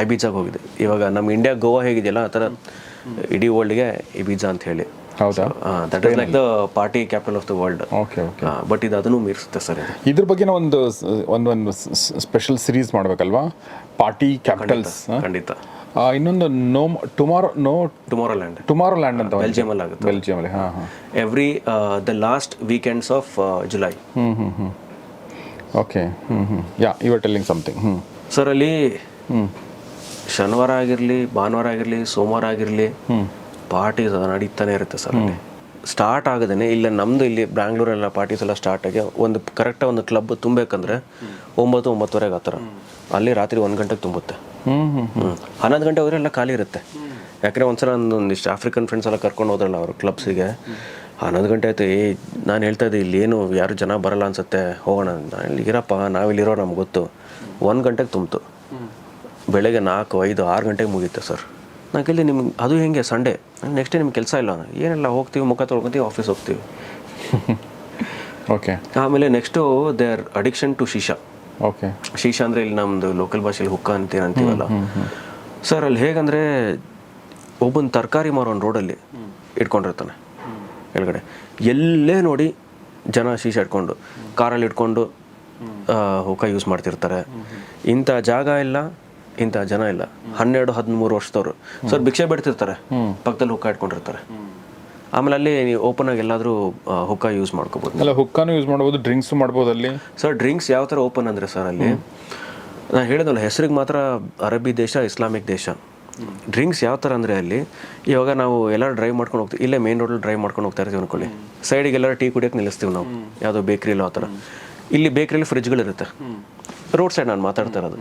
ಐಬಿಜಾಗ್ ಹೋಗಿದ್ದೆ. ಇವಾಗ ನಮ್ಮ ಇಂಡಿಯಾ ಗೋವಾ ಹೇಗಿದೆಯಲ್ಲ ಆ ಥರ ಇಡೀ ವರ್ಲ್ಡ್ಗೆ ಬಿಜಾ ಅಂತ ಹೇಳಿ. ಹೌದಾ? That is like the party capital of the world okay okay but ಇದು ಅದನ್ನು ಮೀರಿಸುತ್ತೆ ಸರ್ ಇದು. ಇದ್ರ ಬಗ್ಗೆ ಒಂದು ಒಂದು ಸ್ಪೆಷಲ್ ಸಿರೀಸ್ ಮಾಡಬೇಕಲ್ವಾ? ಪಾರ್ಟಿ ಕ್ಯಾಪಿಟಲ್ಸ್ ಖಂಡಿತ. ಇನ್ನೊಂದು no tomorrow no tomorrow land tomorrow land ಅಂತ ಬೆಲ್ಜಿಯಮಲ್ಲಿ ಆಗುತ್ತೆ ಬೆಲ್ಜಿಯಮಲ್ಲಿ ಹಾಂ ಹಾಂ. Every the last weekends of July ಹ್ಞೂ ಹ್ಞೂ ಹ್ಞೂ ಓಕೆ ಹ್ಞೂ ಹ್ಞೂ yeah you are telling something ಹ್ಞೂ ಸರ್ ಅಲ್ಲಿ ಹ್ಞೂ ಶನಿವಾರ ಆಗಿರಲಿ ಭಾನುವಾರ ಆಗಿರಲಿ ಸೋಮವಾರ ಆಗಿರಲಿ ಪಾರ್ಟೀಸ್ ನಡೀತಾನೆ ಇರುತ್ತೆ ಸರ್ ಅಲ್ಲಿ. ಸ್ಟಾರ್ಟ್ ಆಗದೇನೆ ಇಲ್ಲ ನಮ್ಮದು ಇಲ್ಲಿ ಬ್ಯಾಂಗ್ಳೂರೆಲ್ಲ ಪಾರ್ಟೀಸ್ ಎಲ್ಲ ಸ್ಟಾರ್ಟ್ ಆಗಿ ಒಂದು ಕರೆಕ್ಟಾಗಿ ಒಂದು ಕ್ಲಬ್ ತುಂಬಬೇಕಂದ್ರೆ ಒಂಬತ್ತು ಒಂಬತ್ತುವರೆಗೆ ಆ ಥರ ಅಲ್ಲಿ ರಾತ್ರಿ ಒಂದು ಗಂಟೆಗೆ ತುಂಬುತ್ತೆ. ಹ್ಞೂ ಹ್ಞೂ ಹ್ಞೂ ಹನ್ನೊಂದು ಗಂಟೆ ಹೋದ್ರೆ ಎಲ್ಲ ಖಾಲಿ ಇರುತ್ತೆ. ಯಾಕಂದರೆ ಒಂದ್ಸಲ ಒಂದಿಷ್ಟು ಆಫ್ರಿಕನ್ ಫ್ರೆಂಡ್ಸ್ ಎಲ್ಲ ಕರ್ಕೊಂಡು ಹೋದ್ರಲ್ಲ ಅವರು ಕ್ಲಬ್ಸಿಗೆ ಹನ್ನೊಂದು ಗಂಟೆ ಆಯ್ತು ಏ ನಾನು ಹೇಳ್ತಾ ಇದ್ದೆ ಇಲ್ಲಿ ಏನು ಯಾರು ಜನ ಬರಲ್ಲ ಅನ್ಸುತ್ತೆ ಹೋಗೋಣ ಅಂತ. ಇಲ್ಲಿ ಇರಪ್ಪ ನಾವಿಲ್ಲಿರೋ ನಮ್ಗೆ ಗೊತ್ತು. ಒಂದು ಗಂಟೆಗೆ ತುಂಬಿತು. ಬೆಳಗ್ಗೆ ನಾಲ್ಕು ಐದು ಆರು ಗಂಟೆಗೆ ಮುಗೀತು ಸರ್. ನಾನು ಕೇಳಿ ನಿಮ್ಗೆ ಅದು ಹೆಂಗೆ ಸಂಡೇ ನೆಕ್ಸ್ಟ್ ಡೇ ನಿಮ್ಗೆ ಕೆಲಸ ಇಲ್ಲ. ಏನೆಲ್ಲ ಹೋಗ್ತೀವಿ ಮುಖ ತೊಳ್ಕೊತೀವಿ ಆಫೀಸ್ ಹೋಗ್ತೀವಿ. <laughs> ಓಕೆ ಆಮೇಲೆ next there addiction to shisha okay shisha ಅಂದರೆ ಇಲ್ಲಿ ನಮ್ದು ಲೋಕಲ್ ಭಾಷೆಯಲ್ಲಿ ಹುಕ್ಕ ಅಂತ ಅಂತೀವಲ್ಲ. ಸರ್ ಅಲ್ಲಿ ಹೇಗಂದ್ರೆ ಒಬ್ಬನ ತರಕಾರಿ ಮಾರೋನ್ ರೋಡಲ್ಲಿ ಇಟ್ಕೊಂಡಿರ್ತಾನೆ ಕೆಳಗಡೆ ಎಲ್ಲೇ ನೋಡಿ ಜನ ಶೀಶ ಇಟ್ಕೊಂಡು ಕಾರಲ್ಲಿ ಇಟ್ಕೊಂಡು ಹುಕ್ಕ ಯೂಸ್ ಮಾಡ್ತಿರ್ತಾರೆ. ಇಂಥ ಜಾಗ ಇಲ್ಲ ಇಂಥ ಜನ ಇಲ್ಲ. ಹನ್ನೆರಡು ಹದಿಮೂರು ವರ್ಷದವ್ರು. ಸರ್ ಭಿಕ್ಷೆ ಬಿಡ್ತಿರ್ತಾರೆ. ಪಕ್ಕದಲ್ಲಿ ಹುಕ್ಕ ಇಟ್ಕೊಂಡಿರ್ತಾರೆ. ಆಮೇಲೆ ಅಲ್ಲಿ ನೀವು ಓಪನ್ ಆಗಿ ಎಲ್ಲಾದರೂ ಹುಕ್ಕ ಯೂಸ್ ಮಾಡ್ಕೋಬೋದು. ಅಲ್ಲ ಹುಕ್ಕಾನು ಯೂಸ್ ಮಾಡ್ಬೋದು ಡ್ರಿಂಕ್ಸ್ ಮಾಡ್ಬೋದು ಅಲ್ಲಿ? ಸರ್ ಡ್ರಿಂಕ್ಸ್ ಯಾವ ಥರ ಓಪನ್ ಅಂದರೆ ಸರ್ ಅಲ್ಲಿ ನಾನು ಹೇಳಿದಲ್ಲ ಹೆಸರಿಗೆ ಮಾತ್ರ ಅರಬ್ಬಿ ದೇಶ ಇಸ್ಲಾಮಿಕ್ ದೇಶ. ಡ್ರಿಂಕ್ಸ್ ಯಾವ ಥರ ಅಂದರೆ ಅಲ್ಲಿ ಇವಾಗ ನಾವು ಎಲ್ಲರೂ ಡ್ರೈವ್ ಮಾಡ್ಕೊಂಡು ಹೋಗ್ತೀವಿ ಇಲ್ಲೇ ಮೇನ್ ರೋಡಲ್ಲಿ ಡ್ರೈವ್ ಮಾಡ್ಕೊಂಡು ಹೋಗ್ತಾ ಇರ್ತೀವಿ ಅನ್ಕೊಳ್ಳಿ. ಸೈಡಿಗೆ ಎಲ್ಲರೂ ಟೀ ಕುಡಿಯೋಕೆ ನಿಲ್ಲಿಸ್ತೀವಿ ನಾವು ಯಾವುದೋ ಬೇಕ್ರಿಲೋ ಆ ಥರ ಇಲ್ಲಿ ಬೇಕ್ರಿಲಿ ಫ್ರಿಜ್ಗಳಿರುತ್ತೆ ರೋಡ್ ಸೈಡ್ ನಾನು ಮಾತಾಡ್ತಾ ಇರೋದು.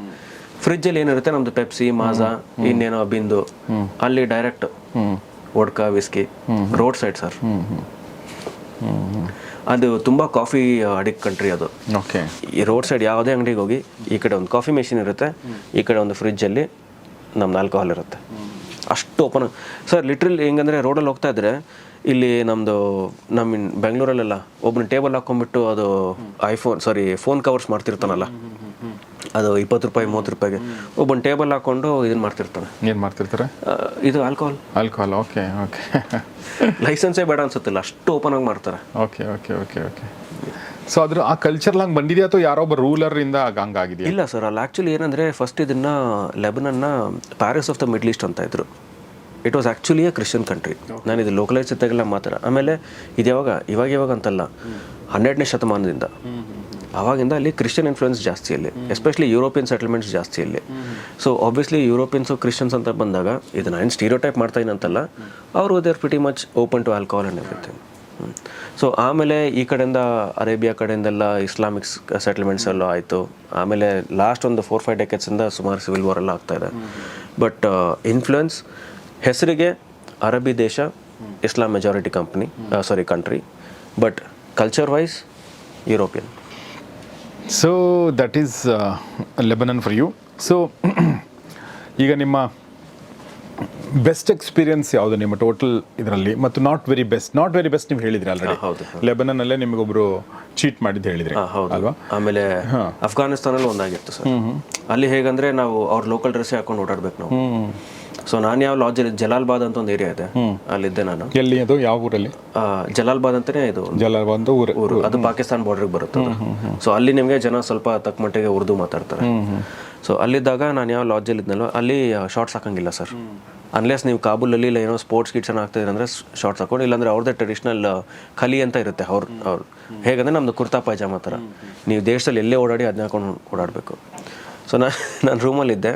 ಫ್ರಿಜ್ಜಲ್ಲಿ ಏನಿರುತ್ತೆ ನಮ್ಮದು ಪೆಪ್ಸಿ ಮಾಜಾ ಇನ್ನೇನೋ ಬಿಂದು. ಅಲ್ಲಿ direct vodka whisky road side sir ಅದು ತುಂಬ ಕಾಫಿ ಅಡಿಕ್ಟ್ ಕಂಟ್ರಿ ಅದು. ಓಕೆ ಈ ರೋಡ್ ಸೈಡ್ ಯಾವುದೇ ಅಂಗಡಿಗೆ ಹೋಗಿ ಈ ಕಡೆ ಒಂದು ಕಾಫಿ ಮೆಷಿನ್ ಇರುತ್ತೆ ಈ ಕಡೆ ಒಂದು ಫ್ರಿಜ್ಜಲ್ಲಿ ನಮ್ದು ಆಲ್ಕೋಹಾಲ್ ಇರುತ್ತೆ. ಅಷ್ಟು ಓಪನ್ ಸರ್ ಲಿಟ್ರಲ್ ಹೆಂಗಂದ್ರೆ ರೋಡಲ್ಲಿ ಹೋಗ್ತಾ ಇದ್ರೆ ಇಲ್ಲಿ ನಮ್ಮದು ನಮ್ಮ ಬೆಂಗಳೂರಲ್ಲೆಲ್ಲ ಒಬ್ಬನ ಟೇಬಲ್ ಹಾಕೊಂಡ್ಬಿಟ್ಟು ಅದು ಐಫೋನ್ ಸಾರಿ ಫೋನ್ ಕವರ್ಸ್ ಮಾಡ್ತಿರ್ತಾನಲ್ಲ. ಅದು ಇಪ್ಪತ್ತು ರೂಪಾಯಿ ಮೂವತ್ತು ರೂಪಾಯಿಗೆ. ಒಬ್ಬನ ಟೇಬಲ್ ಹಾಕೊಂಡು ಇದನ್ನ ಮಾಡ್ತಿರ್ತಾನೆ. ಏನು ಮಾಡ್ತಿರ್ತಾರೆ? ಇದು ಆಲ್ಕೋಹಾಲ್. Alcohol okay okay. ಲೈಸೆನ್ಸೇ ಬೇಡ ಅನ್ಸುತ್ತಿಲ್ಲ ಅಷ್ಟು ಓಪನ್ ಆಗಿ ಮಾಡ್ತಾರೆ. Okay okay okay okay. So ಅದ್ರ ಆ ಕಲ್ಚರ್ ಹಂಗೆ ಬಂದಿದೆಯಾ ಅಥವಾ ಯಾರೊಬ್ಬ ರೂಲರ್ ಇಂದ ಹಂಗಾಗಿದೆಯಾ ಇಲ್ಲ ಸರ್ ಅಲ್ಲಿ ಆ್ಯಕ್ಚುಲಿ ಏನಂದರೆ ಫಸ್ಟ್ ಇದನ್ನು ಲೆಬನನ್ನ Paris of the middle east ಅಂತ ಇದ್ರು. It was actually a Christian country ನಾನು ಇದು ಲೋಕಲೈಸ್ ಜೊತೆಗೆಲ್ಲ ಮಾತಾಡ. ಆಮೇಲೆ ಇದು ಯಾವಾಗ ಇವಾಗ ಇವಾಗ ಅಂತಲ್ಲ ಹನ್ನೆರಡನೇ ಶತಮಾನದಿಂದ. ಆವಾಗಿಂದ ಅಲ್ಲಿ ಕ್ರಿಶ್ಚಿಯನ್ ಇನ್ಫ್ಲುಯೆನ್ಸ್ ಜಾಸ್ತಿ ಇಲ್ಲಿ ಎಸ್ಪೆಷಲಿ ಯುರೋಪಿಯನ್ ಸೆಟಲ್ಮೆಂಟ್ಸ್ ಜಾಸ್ತಿ ಅಲ್ಲಿ. ಸೊ ಆಬ್ವಿಯಸ್ಲಿ ಯುರೋಪಿಯನ್ಸು ಕ್ರಿಶ್ಚಿಯನ್ಸ್ ಅಂತ ಬಂದಾಗ ಇದು ನಾನು ಸ್ಟೀರಿಯೋ ಟೈಪ್ ಮಾಡ್ತಾ ಅಂತಲ್ಲ ಅವರು there pretty much open to alcohol and everything so ಆಮೇಲೆ ಈ ಕಡೆಯಿಂದ ಅರೇಬಿಯಾ ಕಡೆಯಿಂದೆಲ್ಲ ಇಸ್ಲಾಮಿಕ್ಸ್ ಸೆಟಲ್ಮೆಂಟ್ಸ್ ಎಲ್ಲ ಆಯಿತು. ಆಮೇಲೆ ಲಾಸ್ಟ್ ಒಂದು ಫೋರ್ ಫೈವ್ ಡೆಕೆಟ್ಸಿಂದ ಸುಮಾರು ಸಿವಿಲ್ ವಾರ್ ಎಲ್ಲ ಆಗ್ತಾ ಇದೆ. ಬಟ್ ಇನ್ಫ್ಲುಯೆನ್ಸ್ ಹೆಸರಿಗೆ ಅರಬಿ ದೇಶ ಇಸ್ಲಾಂ majority company sorry country but culture wise European so that is Lebanon for you so ಈಗ ನಿಮ್ಮ ಬೆಸ್ಟ್ ಎಕ್ಸ್ಪೀರಿಯನ್ಸ್ ಯಾವುದು ನಿಮ್ಮ ಟೋಟಲ್ ಇದರಲ್ಲಿ? ಮತ್ತು not very best not very best ನೀವು ಹೇಳಿದ್ರಿ ಆಲ್ರೆಡಿ ಹೌದು, ಲೆಬನನ್ನಲ್ಲೇ ನಿಮಗೊಬ್ರು ಚೀಟ್ ಮಾಡಿದ್ದು ಹೇಳಿದ್ರಿ ಅಲ್ವಾ? ಆಮೇಲೆ ಅಫ್ಘಾನಿಸ್ತಾನಲ್ಲಿ ಒಂದಾಗಿತ್ತು ಸರ್. ಅಲ್ಲಿ ಹೇಗಂದ್ರೆ ನಾವು ಅವ್ರ ಲೋಕಲ್ ಡ್ರೆಸ್ ಹಾಕೊಂಡು ಓಡಾಡ್ಬೇಕು ನಾವು. ಸೊ ನಾನು ಯಾವ ಲಾಜಲ್ಲಿ ಜಲಾಲ್ಬಾದ್ ಅಂತ ಒಂದು ಏರಿಯಾ ಇದೆ. ಅಲ್ಲಿದ್ದೆ ನಾನು. ಎಲ್ಲಿ ಅದು ಯಾವ ಊರಲ್ಲಿ? ಜಲಾಲ್ಬಾದ್ ಅಂತಾನೆ ಇದು. ಜಲಾಲ್ಬಾದ್ ಊರು. ಊರು. ಅದು ಪಾಕಿಸ್ತಾನ ಬಾರ್ಡರ್ಗೆ ಬರುತ್ತೆ ಸೊ ಅಲ್ಲಿ ನಿಮಗೆ ಜನ ಸ್ವಲ್ಪ ತಕ್ಕ ಮಟ್ಟಿಗೆ ಉರ್ದು ಮಾತಾಡ್ತಾರೆ. ಸೊ ಅಲ್ಲಿದ್ದಾಗ ನಾನು ಯಾವ ಲಾಡ್ಜಲ್ಲಿ ಇದ್ನಲ್ವೋ ಅಲ್ಲಿ ಶಾರ್ಟ್ಸ್ ಹಾಕಂಗಿಲ್ಲ ಸರ್ ಅನ್ಲೆಸ್ ನೀವು ಕಾಬೂಲಲ್ಲಿ ಇಲ್ಲ ಏನೋ ಸ್ಪೋರ್ಟ್ಸ್ ಕಿಟ್ಸ್ ಹಾಕ್ತಿದ್ರೆ ಅಂದರೆ ಶಾರ್ಟ್ಸ್ ಹಾಕೊಂಡು ಇಲ್ಲಾಂದ್ರೆ ಅವ್ರದ್ದೇ ಟ್ರೆಡಿಷನಲ್ ಖಲಿ ಅಂತ ಇರುತ್ತೆ ಅವ್ರ ಅವ್ರು. ಹೇಗಂದ್ರೆ ನಮ್ದು ಕುರ್ತಾ ಪೈಜಾಮ ಥರ ನೀವು ದೇಶದಲ್ಲಿ ಎಲ್ಲೇ ಓಡಾಡಿ ಅದನ್ನ ಹಾಕೊಂಡು ಓಡಾಡಬೇಕು. ಸೊ <laughs> ನಾನು ನಾನು ರೂಮಲ್ಲಿದ್ದೆ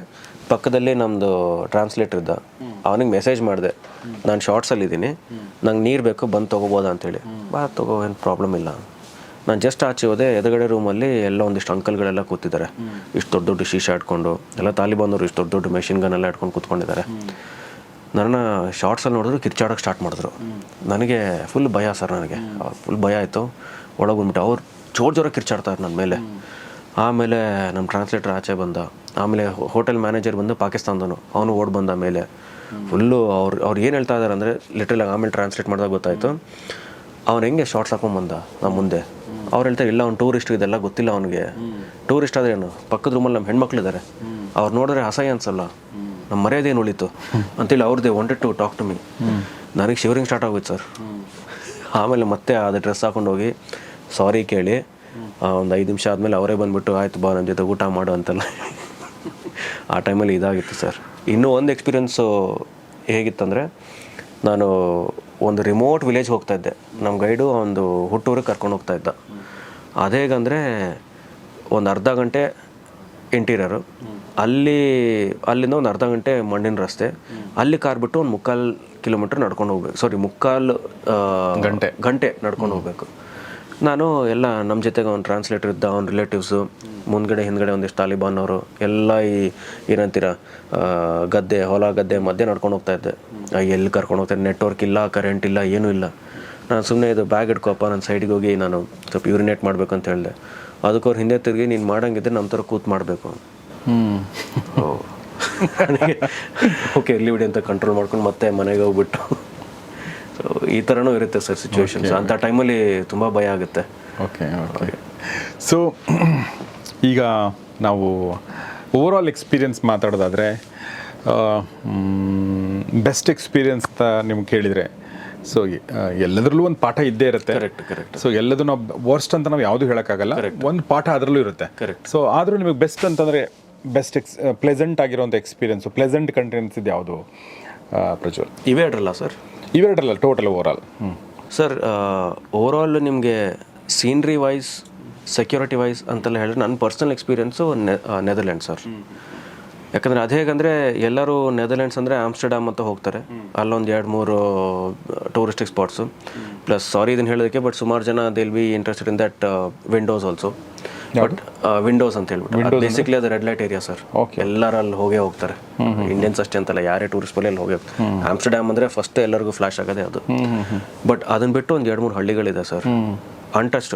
ಪಕ್ಕದಲ್ಲಿ ನಮ್ಮದು ಟ್ರಾನ್ಸ್ಲೇಟರ್ ಇದ್ದ. ಅವನಿಗೆ ಮೆಸೇಜ್ ಮಾಡಿದೆ. ನಾನು ಶಾರ್ಟ್ಸಲ್ಲಿ ಇದ್ದೀನಿ. ನಂಗೆ ನೀರು ಬೇಕು ಬಂದು ತೊಗೋಬೋದಾ ಅಂತೇಳಿ. ಬಾ ತಗೋ ಏನು ಪ್ರಾಬ್ಲಮ್ ಇಲ್ಲ. ನಾನು ಜಸ್ಟ್ ಆಚೆ ಹೋದೆ ಎದುರುಗಡೆ ರೂಮಲ್ಲಿ ಎಲ್ಲ ಒಂದಿಷ್ಟು ಅಂಕಲ್ಗಳೆಲ್ಲ ಕೂತಿದ್ದಾರೆ. ಇಷ್ಟು ದೊಡ್ಡ ದೊಡ್ಡ ಶೀಶ ಇಟ್ಕೊಂಡು ಎಲ್ಲ ತಾಲಿಬಾನವರು ಇಷ್ಟು ದೊಡ್ಡ ದೊಡ್ಡ ಮೆಷಿನ್ ಗನ್ ಎಲ್ಲ ಇಟ್ಕೊಂಡು ಕೂತ್ಕೊಂಡಿದ್ದಾರೆ. ನನ್ನ ಶಾರ್ಟ್ಸಲ್ಲಿ ನೋಡಿದ್ರು ಕಿರ್ಚಾಡೋಕೆ ಸ್ಟಾರ್ಟ್ ಮಾಡಿದ್ರು. ನನಗೆ ಫುಲ್ ಭಯ ಸರ್ ನನಗೆ. ಫುಲ್ ಭಯ ಆಯಿತು. ಒಳಗೆ ಬಂದ್ಬಿಟ್ಟು ಅವ್ರು ಜೋರು ಜೋರಾಗಿ ಕಿರ್ಚಾಡ್ತಾರೆ ನನ್ನ ಮೇಲೆ. ಆಮೇಲೆ ನಮ್ಮ ಟ್ರಾನ್ಸ್ಲೇಟರ್ ಆಚೆ ಬಂದ. ಆಮೇಲೆ ಹೋಟೆಲ್ ಮ್ಯಾನೇಜರ್ ಬಂದು ಪಾಕಿಸ್ತಾನದವನು. ಅವನು ಓಡ್ ಬಂದ ಮೇಲೆ. ಫುಲ್ಲು ಅವ್ರು ಅವ್ರು ಏನು ಹೇಳ್ತಾ ಇದ್ದಾರೆ ಅಂದರೆ ಲಿಟ್ರಲ್ ಆಮೇಲೆ ಟ್ರಾನ್ಸ್ಲೇಟ್ ಮಾಡಿದಾಗ ಗೊತ್ತಾಯಿತು. ಅವ್ನು ಹೆಂಗೆ ಶಾರ್ಟ್ಸ್ ಹಾಕೊಂಡ್ಬಂದ ನಮ್ಮ ಮುಂದೆ? ಅವ್ರು ಹೇಳ್ತಾರೆ ಇಲ್ಲ, ಅವ್ನು ಟೂರಿಸ್ಟ್ ಇದೆಲ್ಲ ಗೊತ್ತಿಲ್ಲ ಅವನಿಗೆ. ಟೂರಿಸ್ಟ್ ಆದರೆ ಏನು? ಪಕ್ಕದ ರೂಮಲ್ಲಿ ನಮ್ಮ ಹೆಣ್ಮಕ್ಳಿದ್ದಾರೆ ಅವ್ರು ನೋಡಿದ್ರೆ ಅಸಹ್ಯ ಅನ್ಸಲ್ಲ. ನಮ್ಮ ಮರ್ಯಾದೆ ಏನು ಉಳಿತು? ಅಂತೇಳಿ ಅವ್ರದ್ದೇ wanted to talk to me ನನಗೆ ಶಿವರಿಂಗ್ ಸ್ಟಾರ್ಟ್ ಆಗೋಯ್ತು ಸರ್. ಆಮೇಲೆ ಮತ್ತೆ ಅದು ಡ್ರೆಸ್ ಹಾಕೊಂಡು ಹೋಗಿ ಸಾರಿ ಕೇಳಿ. ಒಂದು ಐದು ನಿಮಿಷ ಆದಮೇಲೆ ಅವರೇ ಬಂದುಬಿಟ್ಟು ಆಯ್ತು ಬಾ ನನ್ನ ಜೊತೆ ಊಟ ಮಾಡು ಅಂತೆಲ್ಲ. ಆ ಟೈಮಲ್ಲಿ ಇದಾಗಿತ್ತು ಸರ್. ಇನ್ನೂ ಒಂದು ಎಕ್ಸ್ಪೀರಿಯನ್ಸು ಹೇಗಿತ್ತಂದರೆ ನಾನು ಒಂದು ರಿಮೋಟ್ ವಿಲೇಜ್ ಹೋಗ್ತಾ ಇದ್ದೆ. ನಮ್ಮ ಗೈಡು ಒಂದು ಹುಟ್ಟೂರಿಗೆ ಕರ್ಕೊಂಡು ಹೋಗ್ತಾ ಇದ್ದ. ಅದೇಗಂದರೆ ಒಂದು ಅರ್ಧ ಗಂಟೆ ಇಂಟೀರಿಯರು ಅಲ್ಲಿ ಅಲ್ಲಿಂದ ಒಂದು ಅರ್ಧ ಗಂಟೆ ಮಣ್ಣಿನ ರಸ್ತೆ. ಅಲ್ಲಿ ಕಾರ್ ಬಿಟ್ಟು ಒಂದು ಮುಕ್ಕಾಲು ಕಿಲೋಮೀಟ್ರ್ ನಡ್ಕೊಂಡು ಹೋಗ್ಬೇಕು. ಸಾರಿ ಮುಕ್ಕಾಲು ಗಂಟೆ. ಗಂಟೆ ನಡ್ಕೊಂಡು ಹೋಗ್ಬೇಕು. ನಾನು ಎಲ್ಲ ನಮ್ಮ ಜೊತೆಗೆ ಅವ್ನು ಟ್ರಾನ್ಸ್ಲೇಟರ್ ಇದ್ದ ಅವ್ನ ರಿಲೇಟಿವ್ಸು ಮುಂದ್ಗಡೆ ಹಿಂದ್ಗಡೆ ಒಂದಿಷ್ಟು ತಾಲಿಬಾನ್ ಅವರು ಎಲ್ಲ ಈ ಏನಂತೀರ ಗದ್ದೆ ಹೊಲ ಗದ್ದೆ ಮಧ್ಯೆ ನಡ್ಕೊಂಡು ಹೋಗ್ತಾ ಇದ್ದೆ. ಎಲ್ಲಿ ಕರ್ಕೊಂಡು ಹೋಗ್ತಾರೆ? ನೆಟ್ವರ್ಕ್ ಇಲ್ಲ ಕರೆಂಟ್ ಇಲ್ಲ ಏನೂ ಇಲ್ಲ. ನಾನು ಸುಮ್ಮನೆ ಇದು ಬ್ಯಾಗ್ ಇಟ್ಕೊಪ್ಪ ನನ್ನ ಸೈಡಿಗೆ ಹೋಗಿ ನಾನು ಸ್ವಲ್ಪ ಯೂರಿನೇಟ್ ಮಾಡಬೇಕು ಅಂತ ಹೇಳಿದೆ. ಅದಕ್ಕೆ ಅವ್ರು ಹಿಂದೆ ತಿರುಗಿ ನೀನು ಮಾಡಂಗಿದ್ರೆ ನಮ್ಮ ಥರ ಕೂತ್ ಮಾಡಬೇಕು. ಓಕೆ ಎಲ್ಲಿ ಬಿಡಿ ಅಂತ ಕಂಟ್ರೋಲ್ ಮಾಡ್ಕೊಂಡು ಮತ್ತೆ ಮನೆಗೆ ಹೋಗ್ಬಿಟ್ಟು. ಸೊ ಈ ಥರನೂ ಇರುತ್ತೆ ಸರ್ ಸಿಚುವೇಶನ್ಸ್ ಅಂಥ ಟೈಮಲ್ಲಿ ತುಂಬ ಭಯ ಆಗುತ್ತೆ. ಓಕೆ ಓಕೆ ಸೊ ಈಗ ನಾವು ಓವರಾಲ್ ಎಕ್ಸ್ಪೀರಿಯನ್ಸ್ ಮಾತಾಡೋದಾದರೆ ಬೆಸ್ಟ್ ಎಕ್ಸ್ಪೀರಿಯನ್ಸ್ ಅಂತ ನಿಮ್ಗೆ ಕೇಳಿದರೆ ಸೊ ಎಲ್ಲದರಲ್ಲೂ ಒಂದು ಪಾಠ ಇದ್ದೇ ಇರುತ್ತೆ. ಕರೆಕ್ಟ್ ಕರೆಕ್ಟ್ ಸೊ ಎಲ್ಲದೂ ನಾವು ವರ್ಸ್ಟ್ ಅಂತ ನಾವು ಯಾವುದು ಹೇಳೋಕ್ಕಾಗಲ್ಲ. ಒಂದು ಪಾಠ ಅದರಲ್ಲೂ ಇರುತ್ತೆ. ಕರೆಕ್ಟ್ ಸೊ ಆದರೂ ನಿಮಗೆ ಬೆಸ್ಟ್ ಅಂತಂದರೆ ಬೆಸ್ಟ್ ಎಕ್ಸ್ ಪ್ಲೆಸೆಂಟ್ ಆಗಿರೋಂಥ ಎಕ್ಸ್ಪೀರಿಯನ್ಸು ಪ್ಲೆಸೆಂಟ್ ಕಂಟೆಂಟ್ಸ್ ಇದು ಯಾವುದು? ಪ್ರಜ್ವಲ್. ಇವೇ ಹೇಳ್ರಲ್ಲ ಸರ್. ಇವೆರಡಲ್ಲ ಟೋಟಲ್ ಓವರಾಲ್ ಸರ್ ಓವರಾಲ್ ನಿಮಗೆ ಸೀನ್ರಿ ವೈಸ್ ಸೆಕ್ಯೂರಿಟಿ ವೈಸ್ ಅಂತೆಲ್ಲ ಹೇಳಿದ್ರೆ ನನ್ನ ಪರ್ಸ್ನಲ್ ಎಕ್ಸ್ಪೀರಿಯನ್ಸು ನೆದರ್ಲ್ಯಾಂಡ್ ಸರ್ ಯಾಕಂದರೆ ಅದು ಹೇಗಂದರೆ ಎಲ್ಲರೂ ನೆದರ್ಲ್ಯಾಂಡ್ಸ್ ಅಂದರೆ ಆಮ್ಸ್ಟರ್ಡಾಮ್ ಅಂತ ಹೋಗ್ತಾರೆ. ಅಲ್ಲೊಂದು ಎರಡು ಮೂರು ಟೂರಿಸ್ಟಿಕ್ ಸ್ಪಾಟ್ಸು ಪ್ಲಸ್ ಸಾರಿ ಇದನ್ನು ಹೇಳೋದಕ್ಕೆ ಬಟ್ ಸುಮಾರು ಜನ they'll be interested in that windows also but windows ಅಂತ ಹೇಳ್ಬಿಟ್ಟು. ಬೇಸಿಕ್ಲಿ ಅದು ರೆಡ್ ಲೈಟ್ ಏರಿಯಾ ಸರ್. ಎಲ್ಲರೂ ಅಲ್ಲಿ ಹೋಗೇ ಹೋಗ್ತಾರೆ. ಇಂಡಿಯನ್ಸ್ ಅಷ್ಟೇ ಅಂತಲ್ಲ ಯಾರೇ ಟೂರಿಸ್ಟ್ ಅಲ್ಲಿ ಹೋಗಿ ಹೋಗ್ತಾರೆ. ಆಮ್ಸ್ಟರ್ಡ್ಯಾಮ್ ಅಂದರೆ ಫಸ್ಟ್ ಎಲ್ಲರಿಗೂ ಫ್ಲಾಶ್ ಆಗೋದೇ ಅದು. ಬಟ್ ಅದನ್ನ ಬಿಟ್ಟು ಒಂದು ಎರಡು ಮೂರು ಹಳ್ಳಿಗಳಿದೆ ಸರ್ ಅಂಟಸ್ಟ್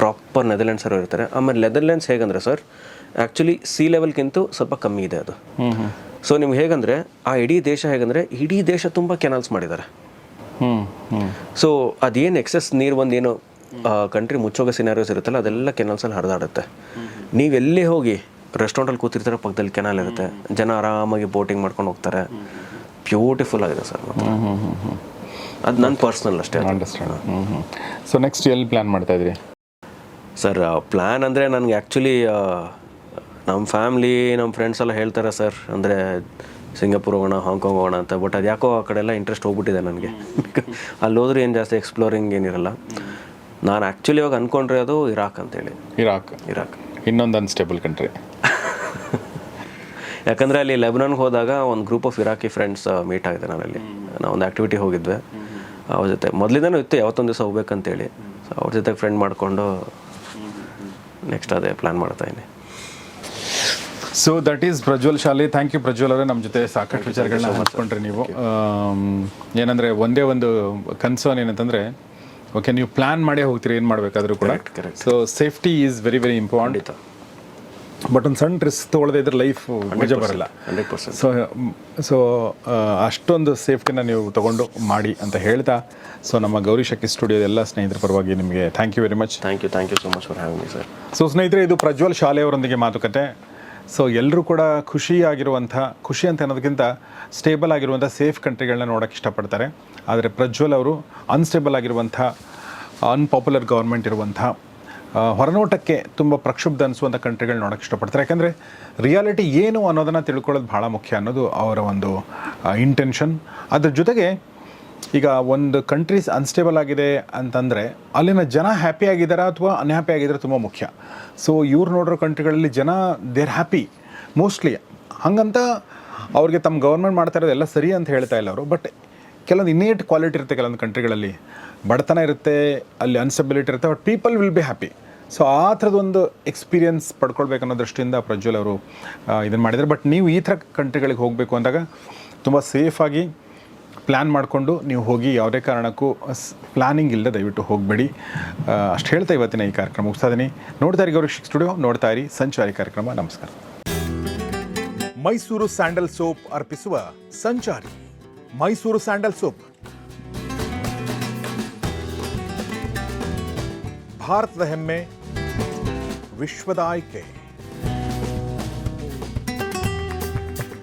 ಪ್ರಾಪರ್ ನೆದರ್ಲ್ಯಾಂಡ್ಸ್ ಅವರು ಇರ್ತಾರೆ. ಆಮೇಲೆ ನೆದರ್ಲ್ಯಾಂಡ್ಸ್ ಹೇಗಂದ್ರೆ ಸರ್ ಆ್ಯಕ್ಚುಲಿ ಸಿ ಲೆವೆಲ್ಗಿಂತ ಸ್ವಲ್ಪ ಕಮ್ಮಿ ಇದೆ ಅದು. ಸೊ ನಿಮ್ಗೆ ಹೇಗಂದ್ರೆ ಆ ಇಡೀ ದೇಶ ಹೇಗಂದ್ರೆ ಇಡೀ ದೇಶ ತುಂಬ ಕೆನಾಲ್ಸ್ ಮಾಡಿದ್ದಾರೆ. ಸೊ ಅದೇನು ಎಕ್ಸೆಸ್ ನೀರು ಬಂದು ಏನು ಕಂಟ್ರಿ ಮುಚ್ಚೋಗೋ ಸಿನಾರಿಯೋಸ್ ಇರುತ್ತಲ್ಲ ಅದೆಲ್ಲ ಕೆನಲ್ಸಲ್ಲಿ ಹರಿದಾಡುತ್ತೆ. ನೀವೆಲ್ಲೇ ಹೋಗಿ ರೆಸ್ಟೋರೆಂಟಲ್ಲಿ ಕೂತಿರ್ತಾರೆ ಪಕ್ಕದಲ್ಲಿ ಕೆನಾಲ್ ಇರುತ್ತೆ. ಜನ ಆರಾಮಾಗಿ ಬೋಟಿಂಗ್ ಮಾಡ್ಕೊಂಡು ಹೋಗ್ತಾರೆ. ಬ್ಯೂಟಿಫುಲ್ ಆಗಿದೆ ಸರ್ ಅದು. ನನ್ನ ಪರ್ಸ್ನಲ್ ಅಷ್ಟೇ ಸೊ ನೆಕ್ಸ್ಟ್ ಎಲ್ಲಿ ಪ್ಲ್ಯಾನ್ ಮಾಡ್ತಾ ಇದ್ರಿ? ಸರ್ ಪ್ಲ್ಯಾನ್ ಅಂದರೆ ನನಗೆ ಆ್ಯಕ್ಚುಲಿ ನಮ್ಮ ಫ್ಯಾಮ್ಲಿ ನಮ್ಮ ಫ್ರೆಂಡ್ಸ್ ಎಲ್ಲ ಹೇಳ್ತಾರೆ ಸರ್. ಅಂದರೆ ಸಿಂಗಾಪುರ್ ಹೋಗೋಣ ಹಾಂಗ್ಕಾಂಗ್ ಹೋಗೋಣ ಅಂತ. ಬಟ್ ಅದು ಯಾಕೋ ಆ ಕಡೆ ಎಲ್ಲ ಇಂಟ್ರೆಸ್ಟ್ ಹೋಗ್ಬಿಟ್ಟಿದೆ ನನಗೆ. <laughs> ಅಲ್ಲಿ ಹೋದ್ರೆ ಏನು ಜಾಸ್ತಿ ಎಕ್ಸ್ಪ್ಲೋರಿಂಗ್ ಏನಿರಲ್ಲ. ನಾನು ಆ್ಯಕ್ಚುಲಿ ಇವಾಗ ಅಂದ್ಕೊಂಡ್ರೆ ಅದು ಇರಾಕ್ ಅಂತೇಳಿ ಇರಾಕ್ ಇರಾಕ್ ಇನ್ನೊಂದು ಅನ್ಸ್ಟೇಬಲ್ ಕಂಟ್ರಿ ಯಾಕಂದರೆ ಅಲ್ಲಿ ಲೆಬನನ್ಗೆ ಹೋದಾಗ ಒಂದು group of Iraqi friends meet ಆಗಿದೆ ನಾನಲ್ಲಿ ನಾವು ಒಂದು ಆ್ಯಕ್ಟಿವಿಟಿ ಹೋಗಿದ್ವಿ. ಅವ್ರ ಜೊತೆ ಮೊದಲಿಂದನೂ ಇತ್ತು ಯಾವತ್ತೊಂದು ದಿವಸ ಹೋಗ್ಬೇಕಂತೇಳಿ. ಸೊ ಅವ್ರ ಜೊತೆ ಫ್ರೆಂಡ್ ಮಾಡಿಕೊಂಡು ನೆಕ್ಸ್ಟ್ ಅದೇ ಪ್ಲ್ಯಾನ್ ಮಾಡ್ತಾ ಇದ್ದೀನಿ. ಸೊ ದಟ್ ಈಸ್ ಪ್ರಜ್ವಲ್ ಶಾಲಿ. ಥ್ಯಾಂಕ್ ಯು ಪ್ರಜ್ವಲ್ ಅವರೇ. ನಮ್ಮ ಜೊತೆ ಸಾಕಷ್ಟು ವಿಚಾರಗಳನ್ನ ಹಂಚ್ಕೊಂಡ್ರಿ ನೀವು. ಏನಂದರೆ ಏನಂದ್ರೆ ಒಂದೇ ಒಂದು ಕನ್ಸರ್ನ್ ಏನಂತಂದ್ರೆ ಓಕೆ ನೀವು ಪ್ಲಾನ್ ಮಾಡೇ ಹೋಗ್ತೀರಿ ಏನು ಮಾಡಬೇಕಾದ್ರೂ ಕೂಡ. So safety is very very important but ಒಂದು ಸಣ್ಣ ರಿಸ್ಕ್ ತೊಗೊಳ್ಳದೆ ಇದ್ರೆ ಲೈಫ್ ಮಜಾ ಬರಲ್ಲ. ಸೊ ಸೊ ಅಷ್ಟೊಂದು ಸೇಫ್ಟಿನ ನೀವು ತಗೊಂಡು ಮಾಡಿ ಅಂತ ಹೇಳ್ತಾ ಸೊ ನಮ್ಮ ಗೌರಿ ಶಕ್ತಿ ಸ್ಟುಡಿಯೋದ ಎಲ್ಲ ಸ್ನೇಹಿತರ ಪರವಾಗಿ ನಿಮಗೆ thank you very much thank you thank you so much for having me sir so ಸ್ನೇಹಿತರೆ ಇದು ಪ್ರಜ್ವಲ್ ಶಾಲೆಯವರೊಂದಿಗೆ ಮಾತುಕತೆ. ಸೊ ಎಲ್ಲರೂ ಕೂಡ ಖುಷಿಯಾಗಿರುವಂಥ, ಖುಷಿ ಅಂತ ಅನ್ನೋದಕ್ಕಿಂತ ಸ್ಟೇಬಲ್ ಆಗಿರುವಂಥ ಸೇಫ್ ಕಂಟ್ರಿಗಳನ್ನ ನೋಡೋಕ್ಕೆ ಇಷ್ಟಪಡ್ತಾರೆ. ಆದರೆ ಪ್ರಜ್ವಲ್ ಅವರು ಅನ್ಸ್ಟೇಬಲ್ ಆಗಿರುವಂಥ ಅನ್ಪಾಪ್ಯುಲರ್ ಗೌರ್ಮೆಂಟ್ ಇರುವಂಥ ಹೊರನೋಟಕ್ಕೆ ತುಂಬ ಪ್ರಕ್ಷುಬ್ಧ ಅನಿಸುವಂಥ ಕಂಟ್ರಿಗಳು ನೋಡೋಕ್ಕೆ ಇಷ್ಟಪಡ್ತಾರೆ. ಯಾಕಂದರೆ ರಿಯಾಲಿಟಿ ಏನು ಅನ್ನೋದನ್ನು ತಿಳ್ಕೊಳ್ಳೋದು ಭಾಳ ಮುಖ್ಯ ಅನ್ನೋದು ಅವರ ಒಂದು ಇಂಟೆನ್ಷನ್ ಅದ್ರ ಜೊತೆಗೆ ಈಗ ಒಂದು ಕಂಟ್ರೀಸ್ ಅನ್ಸ್ಟೇಬಲ್ ಆಗಿದೆ ಅಂತಂದರೆ ಅಲ್ಲಿನ ಜನ ಹ್ಯಾಪಿ ಆಗಿದ್ದಾರಾ ಅಥವಾ ಅನ್ಹ್ಯಾಪಿ ಆಗಿದ್ದಾರೆ ತುಂಬ ಮುಖ್ಯ. ಸೊ ಇವ್ರು ನೋಡಿರೋ ಕಂಟ್ರಿಗಳಲ್ಲಿ ಜನ ದೇರ್ ಹ್ಯಾಪಿ ಮೋಸ್ಟ್ಲಿ ಹಾಗಂತ ಅವ್ರಿಗೆ ತಮ್ಮ ಗೌರ್ಮೆಂಟ್ ಮಾಡ್ತಾ ಇರೋದೆಲ್ಲ ಸರಿ ಅಂತ ಹೇಳ್ತಾ ಇಲ್ಲ ಅವರು. ಬಟ್ ಕೆಲವೊಂದು ಇನ್ನೇಟ್ ಕ್ವಾಲಿಟಿ ಇರುತ್ತೆ ಕೆಲವೊಂದು ಕಂಟ್ರಿಗಳಲ್ಲಿ ಬಡತನ ಇರುತ್ತೆ, ಅಲ್ಲಿ ಅನ್ಸ್ಟೆಬಿಲಿಟಿ ಇರುತ್ತೆ but people will be happy so ಆ ಥರದೊಂದು ಎಕ್ಸ್ಪೀರಿಯನ್ಸ್ ಪಡ್ಕೊಳ್ಬೇಕು ಅನ್ನೋ ದೃಷ್ಟಿಯಿಂದ ಪ್ರಜ್ವಲ್ ಅವರು ಇದನ್ನು ಮಾಡಿದ್ದಾರೆ ಬಟ್ ನೀವು ಈ ಥರ ಕಂಟ್ರಿಗಳಿಗೆ ಹೋಗಬೇಕು ಅಂದಾಗ ತುಂಬ ಸೇಫಾಗಿ ಪ್ಲ್ಯಾನ್ ಮಾಡಿಕೊಂಡು ನೀವು ಹೋಗಿ ಯಾವುದೇ ಕಾರಣಕ್ಕೂ ಪ್ಲ್ಯಾನಿಂಗ್ ಇಲ್ಲದೆ ದಯವಿಟ್ಟು ಹೋಗಬೇಡಿ. ಅಷ್ಟು ಹೇಳ್ತಾ ಇವತ್ತಿನ ಈ ಕಾರ್ಯಕ್ರಮ ಮುಗಿಸ್ತಾ ಇದ್ದೀನಿ ನೋಡ್ತಾ ಇರಿ ಗೌರಿ ಸ್ಟುಡಿಯೋ, ನೋಡ್ತಾ ಇರಿ ಸಂಚಾರಿ ಕಾರ್ಯಕ್ರಮ. ನಮಸ್ಕಾರ. ಮೈಸೂರು ಸ್ಯಾಂಡಲ್ ಸೋಪ್ ಅರ್ಪಿಸುವ ಸಂಚಾರಿ, ಮೈಸೂರು ಸ್ಯಾಂಡಲ್ ಸೋಪ್. ಭಾರತದ ಹೆಮ್ಮೆ, ವಿಶ್ವದ ಆಯ್ಕೆ.